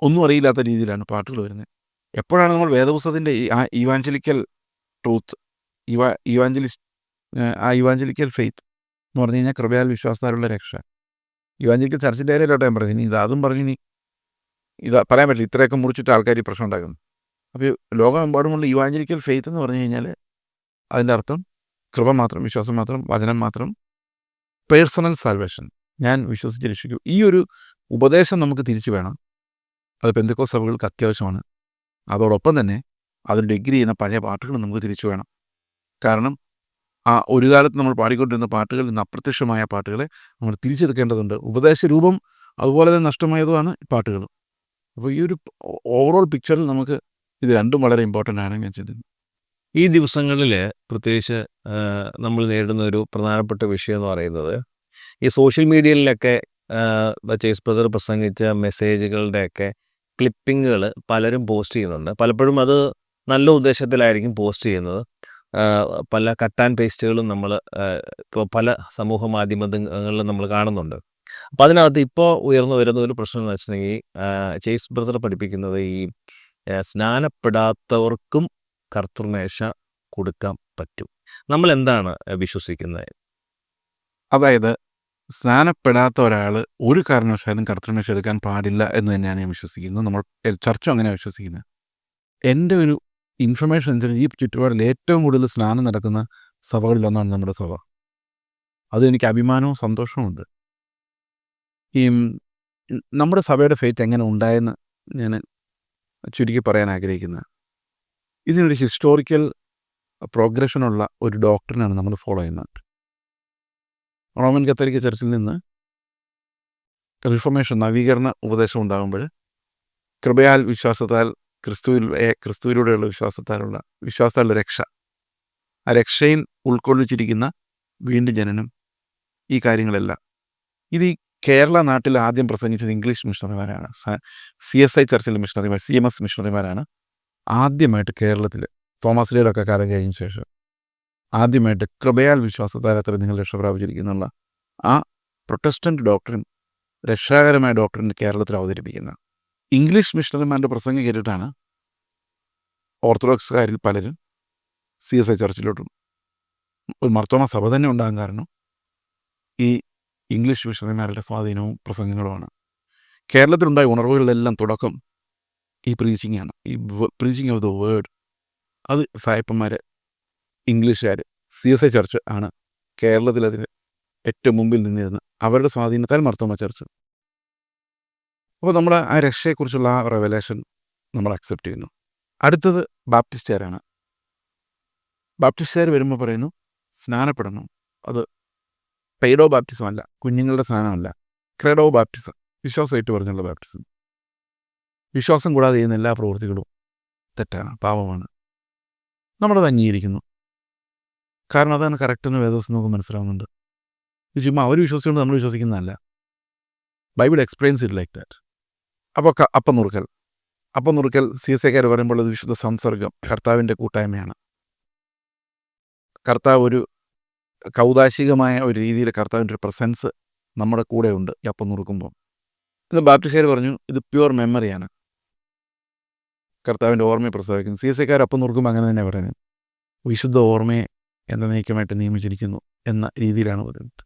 ഒന്നും അറിയില്ലാത്ത രീതിയിലാണ് പാട്ടുകൾ വരുന്നത്. എപ്പോഴാണ് നമ്മൾ വേദപുസ്തകത്തിന്റെ ഇവാഞ്ചലിക്കൽ ട്രൂത്ത് ഇവാ ഇവാഞ്ചലിസ്റ്റ് ആ യുവാഞ്ചലിക്കൽ ഫെയ്ത്ത് എന്ന് പറഞ്ഞു കഴിഞ്ഞാൽ കൃപയാൽ വിശ്വാസത്താലുള്ള രക്ഷ. യുവാഞ്ചലിക്കൽ ചർച്ചിന്റെ കാര്യമല്ലോട്ടെ ഞാൻ പറഞ്ഞു ഇനി ഇത് പറഞ്ഞു ഇനി ഇത് പറയാൻ പറ്റില്ല ഇത്രയൊക്കെ മുറിച്ചിട്ട് ആൾക്കാർ ഈ പ്രശ്നം ഉണ്ടാക്കുന്നു. അപ്പോൾ ലോകമെമ്പാടുമുള്ള യുവാഞ്ചലിക്കൽ ഫെയ്ത്ത് എന്ന് പറഞ്ഞു കഴിഞ്ഞാൽ അതിന്റെ അർത്ഥം കൃപ മാത്രം വിശ്വാസം മാത്രം വചനം മാത്രം പേഴ്സണൽ സാൽവേഷൻ. ഞാൻ വിശ്വസിച്ച് രക്ഷിക്കും. ഈ ഒരു ഉപദേശം നമുക്ക് തിരിച്ചു വേണം. അത് പെന്തക്കോ സഭകൾക്ക് അത്യാവശ്യമാണ്. അതോടൊപ്പം തന്നെ അതിന് ഡിഗ്രി ചെയ്യുന്ന പഴയ പാട്ടുകൾ നമുക്ക് തിരിച്ചു വേണം. കാരണം ആ ഒരു കാലത്ത് നമ്മൾ പാടിക്കൊണ്ടിരുന്ന പാട്ടുകളിൽ നിന്ന് അപ്രത്യക്ഷമായ പാട്ടുകളെ നമ്മൾ തിരിച്ചെടുക്കേണ്ടതുണ്ട്. ഉപദേശ രൂപം അതുപോലെ തന്നെ നഷ്ടമായതുമാണ് പാട്ടുകൾ. അപ്പോൾ ഈ ഒരു ഓവറോൾ പിക്ചറിൽ നമുക്ക് ഇത് രണ്ടും വളരെ ഇമ്പോർട്ടന്റ് ആണ് ഞാൻ ചിന്തിക്കുന്നത് ഈ ദിവസങ്ങളിൽ പ്രത്യേകിച്ച് നമ്മൾ നേരിടുന്ന ഒരു പ്രധാനപ്പെട്ട വിഷയം എന്ന് പറയുന്നത് ഈ സോഷ്യൽ മീഡിയയിലൊക്കെ ചേസ് ബ്രദർ പ്രസംഗിച്ച മെസ്സേജുകളുടെയൊക്കെ ക്ലിപ്പിങ്ങുകൾ പലരും പോസ്റ്റ് ചെയ്യുന്നുണ്ട്. പലപ്പോഴും അത് നല്ല ഉദ്ദേശത്തിലായിരിക്കും പോസ്റ്റ് ചെയ്യുന്നത്. പല കട്ട് ആൻഡ് പേസ്റ്റുകളും നമ്മൾ ഇപ്പോൾ പല സമൂഹ മാധ്യമങ്ങളിലും നമ്മൾ കാണുന്നുണ്ട്. അപ്പം അതിനകത്ത് ഇപ്പോൾ ഉയർന്നു വരുന്ന ഒരു പ്രശ്നം എന്ന് വെച്ചിട്ടുണ്ടെങ്കിൽ ചേസ് ബ്രദർ പഠിപ്പിക്കുന്നത് ഈ സ്നാനപ്പെടാത്തവർക്കും കർത്തൃമേശ കൊടുക്കാൻ പറ്റും. നമ്മൾ എന്താണ് വിശ്വസിക്കുന്നത്? അതായത് സ്നാനപ്പെടാത്ത ഒരാൾ ഒരു കാരണവശാലും കർത്തൃമേശ എടുക്കാൻ പാടില്ല എന്ന് തന്നെയാണ് ഞാൻ വിശ്വസിക്കുന്നത്. നമ്മൾ ചർച്ച അങ്ങനെ വിശ്വസിക്കുന്നത്. എന്റെ ഒരു ഇൻഫർമേഷൻ അനുസരിച്ച് ഈ ചുറ്റുപാടിൽ ഏറ്റവും കൂടുതൽ സ്നാനം നടക്കുന്ന സഭകളിലൊന്നാണ് നമ്മുടെ സഭ. അത് എനിക്ക് അഭിമാനവും സന്തോഷവുമുണ്ട് ഈ നമ്മുടെ സഭയുടെ ഫേറ്റ് എങ്ങനെ ഉണ്ടായെന്ന് ഞാൻ ചുരുക്കി പറയാൻ ആഗ്രഹിക്കുന്നത്. ഇതിനൊരു ഹിസ്റ്റോറിക്കൽ പ്രോഗ്രഷനുള്ള ഒരു ഡോക്ടറിനാണ് നമ്മൾ ഫോളോ ചെയ്യുന്നത്. റോമൻ കത്തോലിക്ക ചർച്ചിൽ നിന്ന് റിഫർമേഷൻ നവീകരണ ഉപദേശം ഉണ്ടാകുമ്പോൾ കൃപയാൽ വിശ്വാസത്താൽ ക്രിസ്തുവിൽ ക്രിസ്തുവിലൂടെയുള്ള വിശ്വാസത്താലുള്ള വിശ്വാസത്താലുള്ള രക്ഷ. ആ രക്ഷയിൽ ഉൾക്കൊള്ളിച്ചിരിക്കുന്ന വീണ്ടും ജനനം ഈ കാര്യങ്ങളെല്ലാം. ഇത് ഈ കേരള നാട്ടിൽ ആദ്യം പ്രസംഗിച്ചത് ഇംഗ്ലീഷ് മിഷണറിമാരാണ്. സി എസ് ഐ ചർച്ചിലെ മിഷണറിമാർ സി എം എസ് മിഷണറിമാരാണ്. ആദ്യമായിട്ട് കേരളത്തിൽ തോമസ് ഒക്കെ കാലം കഴിഞ്ഞ ശേഷം ആദ്യമായിട്ട് കൃപയാൽ വിശ്വാസത്താൽ അത്ര നിങ്ങൾ രക്ഷപ്രാപിച്ചിരിക്കുന്നുള്ള ആ പ്രൊട്ടസ്റ്റന്റ് ഡോക്ടറിൻ രക്ഷാകരമായ ഡോക്ടറിൻ കേരളത്തിൽ അവതരിപ്പിക്കുന്നത് ഇംഗ്ലീഷ് മിഷണറിമാരുടെ പ്രസംഗം കേട്ടിട്ടാണ് ഓർത്തഡോക്സുകാരിൽ പലരും സി എസ് ഐ ചർച്ചിലോട്ടും ഒരു മർത്തോമ സഭ തന്നെ ഉണ്ടാകാൻ കാരണം ഈ ഇംഗ്ലീഷ് മിഷണറിമാരുടെ സ്വാധീനവും പ്രസംഗങ്ങളുമാണ്. കേരളത്തിലുണ്ടായ ഉണർവുകളിലെല്ലാം തുടക്കം ഈ പ്രീച്ചിങ്ങാണ്. ഈ പ്രീച്ചിങ് ഓഫ് ദ വേർഡ്. അത് സായപ്പന്മാർ ഇംഗ്ലീഷുകാർ സി എസ് ഐ ചർച്ച് ആണ് കേരളത്തിൽ അതിന് ഏറ്റവും മുമ്പിൽ നിന്നിരുന്ന് അവരുടെ സ്വാധീനത്താൽ മർത്തോമ ചർച്ച്. അപ്പോൾ നമ്മൾ ആ രക്ഷയെക്കുറിച്ചുള്ള ആ റെവലേഷൻ നമ്മൾ അക്സെപ്റ്റ് ചെയ്യുന്നു. അടുത്തത് ബാപ്റ്റിസ്റ്റുകാരാണ് ബാപ്റ്റിസ്റ്റുകാർ വരുമ്പോൾ പറയുന്നു സ്നാനപ്പെടണം. അത് പെയ്ഡോ ബാപ്റ്റിസം അല്ല കുഞ്ഞുങ്ങളുടെ സ്നാനമല്ല ക്രെഡോ ബാപ്റ്റിസം വിശ്വാസമായിട്ട് പറഞ്ഞുള്ള ബാപ്റ്റിസം വിശ്വാസം കൂടാതെ ചെയ്യുന്ന എല്ലാ പ്രവൃത്തികളും തെറ്റാണ് പാപമാണ്. നമ്മളത് അംഗീകരിക്കുന്നു. കാരണം അതാണ് കറക്റ്റെന്ന് വേദവസം നമുക്ക് മനസ്സിലാവുന്നുണ്ട്. ചുമ്മാ അവർ വിശ്വസിച്ചുകൊണ്ട് നമ്മൾ വിശ്വസിക്കുന്നതല്ല. Bible explains it like that അപ്പോൾ അപ്പം നുറുക്കൽ. അപ്പം നുറുക്കൽ സി എസ് എക്കാർ പറയുമ്പോൾ അത് വിശുദ്ധ സംസർഗം കർത്താവിന്റെ കൂട്ടായ്മയാണ്. കർത്താവ് ഒരു കൗതാശികമായ ഒരു രീതിയിൽ കർത്താവിന്റെ ഒരു പ്രസൻസ് നമ്മുടെ കൂടെ ഉണ്ട് ഈ അപ്പം നുറുക്കുമ്പോൾ ഇത് ബാപ്റ്റിസ്റ്റുകാർ പറഞ്ഞു ഇത് പ്യുവർ മെമ്മറിയാണ്. കർത്താവിന്റെ ഓർമ്മയെ പ്രസവിക്കുന്നു സി എസ് എക്കാർ അപ്പം നുറുക്കുമ്പോൾ അങ്ങനെ തന്നെ പറയുന്നത്. വിശുദ്ധ ഓർമ്മയെ എന്ന നീക്കമായിട്ട് നിയമിച്ചിരിക്കുന്നു എന്ന രീതിയിലാണ് പറയുന്നത്.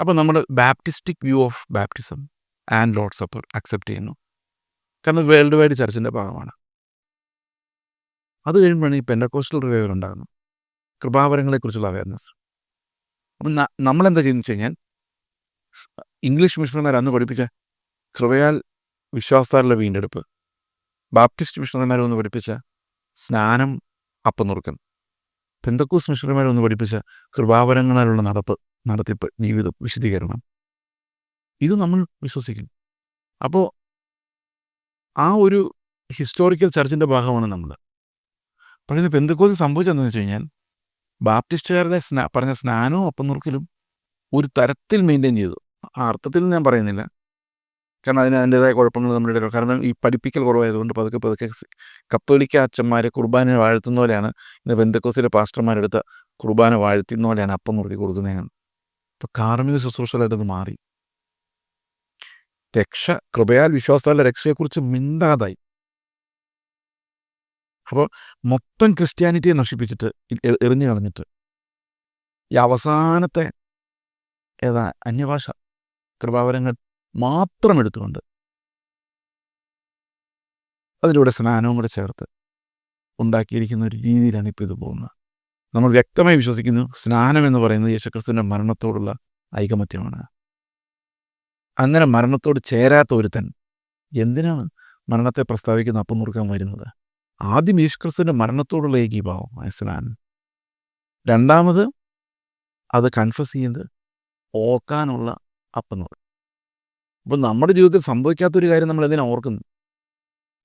അപ്പോൾ നമ്മുടെ baptistic view of baptism. And Lord supper accept ചെയ്യുന്നു. കാരണം വേൾഡ് വൈഡ് ചർച്ചിന്റെ ഭാഗമാണ്. അത് കഴിയുമ്പോഴാണ് ഈ പെൻഡക്കോസ്റ്റൽ റിവൈവൽ ഉണ്ടാകുന്നത്. കൃപാവരങ്ങളെക്കുറിച്ചുള്ള അവയർനെസ് അപ്പം നമ്മളെന്താ ചെയ്യുന്നത് വെച്ച് കഴിഞ്ഞാൽ ഇംഗ്ലീഷ് മിഷണർമാർ അന്ന് പഠിപ്പിച്ച കൃപയാൽ വിശ്വാസത്താരുടെ വീണ്ടെടുപ്പ് ബാപ്റ്റിസ്റ്റ് മിഷണർമാർ ഒന്ന് പഠിപ്പിച്ച സ്നാനം അപ്പം നുറുക്കൽ പെന്തക്കൂസ് മിഷണർമാർ ഒന്ന് പഠിപ്പിച്ച കൃപാവരങ്ങളാലുള്ള നടപ്പ് നടത്തിപ്പ് ജീവിതം വിശദീകരണം ഇത് നമ്മൾ വിശ്വസിക്കും അപ്പോൾ ആ ഒരു ഹിസ്റ്റോറിക്കൽ ചർച്ചിന്റെ ഭാഗമാണ് നമ്മൾ പക്ഷേ പെന്തക്കോസ് സംഭവിച്ചതെന്ന് വെച്ച് കഴിഞ്ഞാൽ ബാപ്റ്റിസ്റ്റുകാരുടെ സ്നാ പറഞ്ഞ സ്നാനവും അപ്പം നുറുക്കലും ഒരു തരത്തിൽ മെയിന്റെയിൻ ചെയ്തു. ആ അർത്ഥത്തിൽ ഞാൻ പറയുന്നില്ല. കാരണം അതിന് അതിന്റെതായ കുഴപ്പങ്ങൾ നമ്മുടെ കാരണം ഈ പഠിപ്പിക്കൽ കുറവായതുകൊണ്ട് പതുക്കെ പതുക്കെ കത്തോലിക്ക അച്ഛന്മാരെ കുർബാന വാഴ്ത്തുന്ന പോലെയാണ് ഇന്ന് ബന്ധക്കോസിലെ പാസ്റ്റർമാരെടുത്ത കുർബാന വാഴ്ത്തുന്ന പോലെയാണ് അപ്പം നുറുക്കി കൊടുക്കുന്നതെന്ന്. ഇപ്പോൾ കാർമിക ശുശ്രൂഷകളായിട്ടത് മാറി. രക്ഷ കൃപയാൽ വിശ്വാസത്താലുള്ള രക്ഷയെക്കുറിച്ച് മിണ്ടാതായി. അപ്പോൾ മൊത്തം ക്രിസ്ത്യാനിറ്റിയെ നശിപ്പിച്ചിട്ട് എറിഞ്ഞു കളഞ്ഞിട്ട്. ഈ അവസാനത്തെ ഏതാ അന്യഭാഷ കൃപാവരങ്ങൾ മാത്രം എടുത്തുകൊണ്ട് അതിലൂടെ സ്നാനവും കൂടെ ചേർത്ത് ഉണ്ടാക്കിയിരിക്കുന്ന ഒരു രീതിയിലാണ് ഇപ്പോൾ ഇത് പോകുന്നത്. നമ്മൾ വ്യക്തമായി വിശ്വസിക്കുന്നു സ്നാനം എന്ന് പറയുന്നത് യേശുക്രിസ്തുവിന്റെ മരണത്തോടുള്ള ഐകമത്യമാണ്. അങ്ങനെ മരണത്തോട് ചേരാത്ത ഒരുത്തൻ എന്തിനാണ് മരണത്തെ പ്രസ്താവിക്കുന്ന അപ്പം നുറുക്കാൻ വരുന്നത്? ആദ്യം യേശുക്രിസ്തുവിന്റെ മരണത്തോടുള്ള ഏകീഭാവം മനസ്സിലാൻ രണ്ടാമത് അത് കൺഫസ് ചെയ്യുന്നത് ഓർക്കാനുള്ള അപ്പം നുറുക്ക് അപ്പം നമ്മുടെ ജീവിതത്തിൽ സംഭവിക്കാത്തൊരു കാര്യം നമ്മൾ എന്തിനാണ് ഓർക്കുന്നത്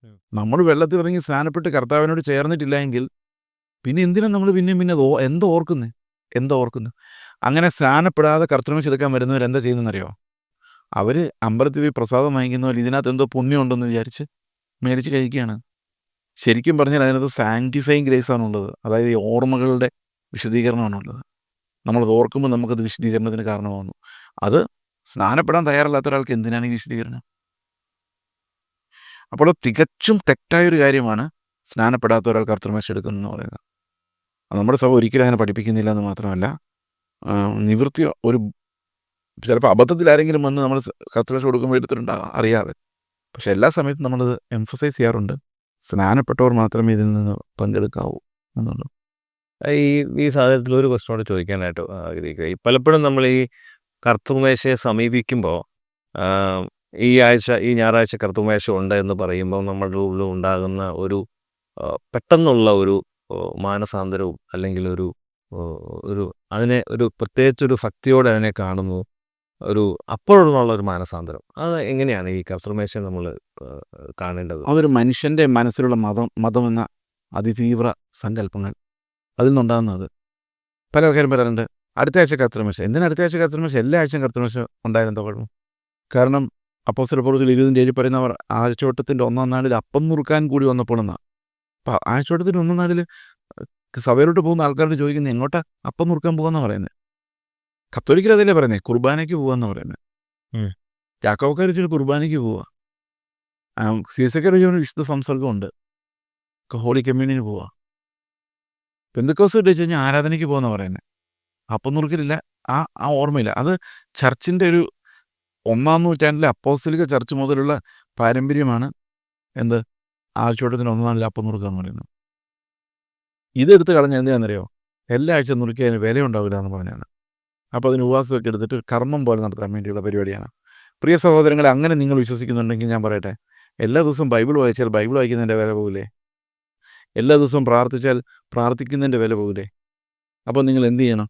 ഉം. നമ്മൾ വെള്ളത്തിൽ ഇറങ്ങി സ്നാനപ്പെട്ട് കർത്താവിനോട് ചേർന്നിട്ടില്ല എങ്കിൽ പിന്നെ എന്തിനാണ് നമ്മൾ പിന്നെയും പിന്നെ അത് എന്താ ഓർക്കുന്നത് എന്തോ ഓർക്കുന്നു? അങ്ങനെ സ്നാനപ്പെടാതെ കർത്തൃമേശ എടുക്കാൻ വരുന്നവർ എന്താ ചെയ്യുന്നതെന്നറിയോ? അവർ അമ്പലത്തിൽ പോയി പ്രസാദം വാങ്ങിക്കുന്നവർ ഇതിനകത്ത് എന്തോ പുണ്യമുണ്ടെന്ന് വിചാരിച്ച് മേടിച്ച് കഴിക്കുകയാണ്. ശരിക്കും പറഞ്ഞാൽ അതിനകത്ത് സാങ്ക്ടിഫൈങ് ഗ്രേസ് ആണുള്ളത് അതായത് ഈ ഓർമ്മകളുടെ വിശദീകരണമാണുള്ളത്. നമ്മളത് ഓർക്കുമ്പോൾ നമുക്കത് വിശദീകരണത്തിന് കാരണമാകുന്നു അത് സ്നാനപ്പെടാൻ തയ്യാറല്ലാത്ത ഒരാൾക്ക് എന്തിനാണ് ഈ വിശദീകരണം? അപ്പോൾ തികച്ചും തെറ്റായൊരു കാര്യമാണ് സ്നാനപ്പെടാത്ത ഒരാൾ കർത്തൃമേശ എടുക്കുന്നതെന്ന് പറയുന്നത്. നമ്മുടെ സഭ ഒരിക്കലും അങ്ങനെ പഠിപ്പിക്കുന്നില്ല എന്ന് മാത്രമല്ല നിവൃത്തി ഒരു ചിലപ്പോൾ അബദ്ധത്തിൽ ആരെങ്കിലും വന്ന് നമ്മൾ കത്തിലക്ഷ കൊടുക്കുമ്പോൾ എടുത്തിട്ടുണ്ടാകാം അറിയാതെ പക്ഷെ എല്ലാ സമയത്തും നമ്മളത് എംഫസൈസ് ചെയ്യാറുണ്ട്. സ്നാനപ്പെട്ടവർ മാത്രമേ ഇതിൽ നിന്ന് പങ്കെടുക്കാവൂ എന്നുള്ളൂ ഈ ഈ സാഹചര്യത്തിൽ ഒരു ക്വസ്റ്റ്യനോട് ചോദിക്കാനായിട്ട് ആഗ്രഹിക്കുക പലപ്പോഴും നമ്മൾ ഈ കർത്തൃമേശയെ സമീപിക്കുമ്പോൾ ഈ ആഴ്ച ഈ ഞായറാഴ്ച കർത്തൃമേശ ഉണ്ട് എന്ന് പറയുമ്പോൾ നമ്മുടെ ഉള്ളിൽ ഉണ്ടാകുന്ന ഒരു പെട്ടെന്നുള്ള ഒരു മാനസാന്തരവും അല്ലെങ്കിൽ ഒരു ഒരു അതിനെ ഒരു പ്രത്യേകിച്ചൊരു ഭക്തിയോടെ അതിനെ കാണുന്നു. ഒരു അപ്പോഴുള്ള ഒരു മാനസാന്തരം. അത് എങ്ങനെയാണ് ഈ കൺഫർമേഷൻ നമ്മൾ കാണേണ്ടത്? അതൊരു മനുഷ്യന്റെ മനസ്സിലുള്ള മതം മതം എന്ന അതിതീവ്ര സങ്കല്പങ്ങൾ അതിൽ നിന്നുണ്ടാകുന്നത്. പല ആൾക്കാരും പറയാറുണ്ട് അടുത്ത ആഴ്ച കർത്തൃമേശ എന്തിനാ അടുത്ത ആഴ്ച കർത്തൃമേശ എല്ലാ ആഴ്ചയും കർത്തൃമേശ ഉണ്ടായിരുന്ന കുഴപ്പം? കാരണം അപ്പോൾ പൂർവത്തിൽ ഇരുപതിന്റെ ഏഴ് പറയുന്നവർ ആഴ്ചവട്ടത്തിന്റെ ഒന്നാം നാളിൽ അപ്പം നുറുക്കാൻ കൂടി വന്നപ്പോൾ എന്നാ. അപ്പം ആഴ്ചവട്ടത്തിന്റെ ഒന്നാം നാളിൽ സഭയിലോട്ട് പോകുന്ന ആൾക്കാരോട് ചോദിക്കുന്നത് എങ്ങോട്ടാ അപ്പം നുറുക്കാൻ പോകുമെന്നാണ് പറയുന്നത് കത്തോലിക്കൽ അതല്ലേ പറയുന്നത് കുർബാനയ്ക്ക് പോവാന്ന് പറയുന്നത് ചാക്കോക്കാർ വെച്ചിട്ട് കുർബാനയ്ക്ക് പോവാ. സി എസ് ഒക്കെ വിശുദ്ധ സംസർഗമുണ്ട് ഹോളി കമ്മ്യൂണിന് പോവാ. പെന്തക്കോസ് വെച്ച് കഴിഞ്ഞാൽ ആരാധനയ്ക്ക് പോകുന്ന പറയുന്നത് അപ്പം നുറുക്കലില്ല ആ ആ ഓർമ്മയില്ല. അത് ചർച്ചിന്റെ ഒരു ഒന്നാം നൂറ്റാണ്ടിലെ അപ്പോസ്തലിക ചർച്ച് മുതലുള്ള പാരമ്പര്യമാണ്. എന്ത്? ആഴ്ചവട്ടത്തിന് ഒന്നാം നാളിൽ അപ്പം നുറുക്കുക എന്ന് പറയുന്നത്. ഇതെടുത്ത് കളഞ്ഞ എന്താണെന്നറിയോ എല്ലാ ആഴ്ച നുറുക്കി അതിന് വില ഉണ്ടാവില്ല എന്ന് പറഞ്ഞാണ്. അപ്പോൾ അതിന് ഉപവാസമൊക്കെ എടുത്തിട്ട് കർമ്മം പോലെ നടത്താൻ വേണ്ടിയുള്ള പരിപാടിയാണ്. പ്രിയ സഹോദരങ്ങളെ അങ്ങനെ നിങ്ങൾ വിശ്വസിക്കുന്നുണ്ടെങ്കിൽ ഞാൻ പറയട്ടെ എല്ലാ ദിവസവും ബൈബിൾ വായിച്ചാൽ ബൈബിൾ വായിക്കുന്നതിന്റെ വില പോകില്ലേ എല്ലാ ദിവസവും പ്രാർത്ഥിച്ചാൽ പ്രാർത്ഥിക്കുന്നതിന്റെ വില പോകില്ലേ അപ്പോൾ നിങ്ങൾ എന്ത് ചെയ്യണം?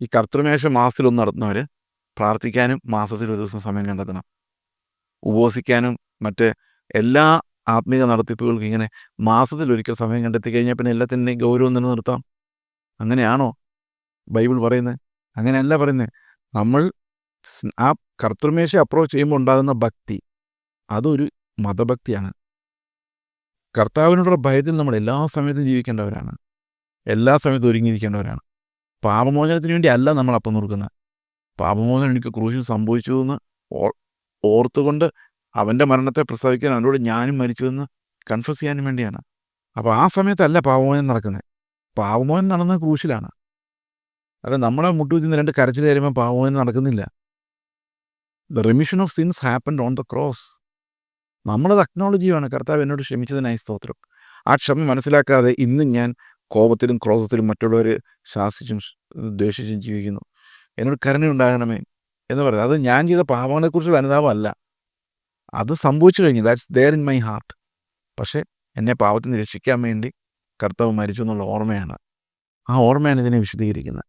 ഈ കർത്തൃമേഷ മാസത്തിലൊന്ന് നടത്തുന്നവർ പ്രാർത്ഥിക്കാനും മാസത്തിൽ ഒരു ദിവസം സമയം കണ്ടെത്തണം. ഉപവസിക്കാനും മറ്റ് എല്ലാ ആത്മീക നടത്തിപ്പുകൾക്കും ഇങ്ങനെ മാസത്തിൽ ഒരിക്കൽ സമയം കണ്ടെത്തി കഴിഞ്ഞാൽ പിന്നെ എല്ലാത്തിന്റെയും ഗൗരവം നിലനിർത്താം. അങ്ങനെയാണോ ബൈബിൾ പറയുന്നത്? അങ്ങനെയല്ല പറയുന്നത് നമ്മൾ ആ കർത്തൃമേശ അപ്രോച്ച് ചെയ്യുമ്പോൾ ഉണ്ടാകുന്ന ഭക്തി അതൊരു മതഭക്തിയാണ്. കർത്താവിനോടുള്ള ഭയത്തിൽ നമ്മൾ എല്ലാ സമയത്തും ജീവിക്കേണ്ടവരാണ്. എല്ലാ സമയത്തും ഒരുങ്ങിയിരിക്കേണ്ടവരാണ്. പാപമോചനത്തിന് വേണ്ടി അല്ല നമ്മൾ അപ്പം നോക്കുന്നത് പാപമോചനം എനിക്ക് ക്രൂശിൽ സംഭവിച്ചു എന്ന് ഓർത്തുകൊണ്ട് അവന്റെ മരണത്തെ പ്രസവിക്കാൻ അവനോട് ഞാനും മരിച്ചു എന്ന് കൺഫസ് ചെയ്യാനും വേണ്ടിയാണ്. അപ്പോൾ ആ സമയത്തല്ല പാപമോചനം നടക്കുന്നത് പാപമോചനം നടന്നത് ക്രൂശിലാണ്. അത് നമ്മളെ മുട്ടുകുത്തുന്ന രണ്ട് കരച്ചിൽ കയറിയുമ്പോൾ പാപമോചനം നടക്കുന്നില്ല. The remission of sins happened on the cross നമ്മളത് അക്നോളജ് ചെയ്യുവാണ്. കർത്താവ് എന്നോട് ക്ഷമിച്ചതിനായി സ്തോത്രം. ആ ക്ഷമ മനസ്സിലാക്കാതെ ഇന്നും ഞാൻ കോപത്തിലും ക്രോധത്തിലും മറ്റുള്ളവർ ശാസിച്ചും ദ്വേഷിച്ചും ജീവിക്കുന്നു. എന്നോട് കരുണയുണ്ടാകണമേ എന്ന് പറയുന്നത്. അത് ഞാൻ ചെയ്ത പാപങ്ങളെക്കുറിച്ച് അനുതാപമല്ല അത് സംഭവിച്ചു കഴിഞ്ഞു. That's there in my heart പക്ഷേ എന്നെ പാപത്തിൽ നിന്ന് രക്ഷിക്കാൻ വേണ്ടി കർത്താവ് മരിച്ചു എന്നുള്ള ഓർമ്മയാണ്. ആ ഓർമ്മയാണ് ഇതിനെ വിശദീകരിക്കുന്നത്.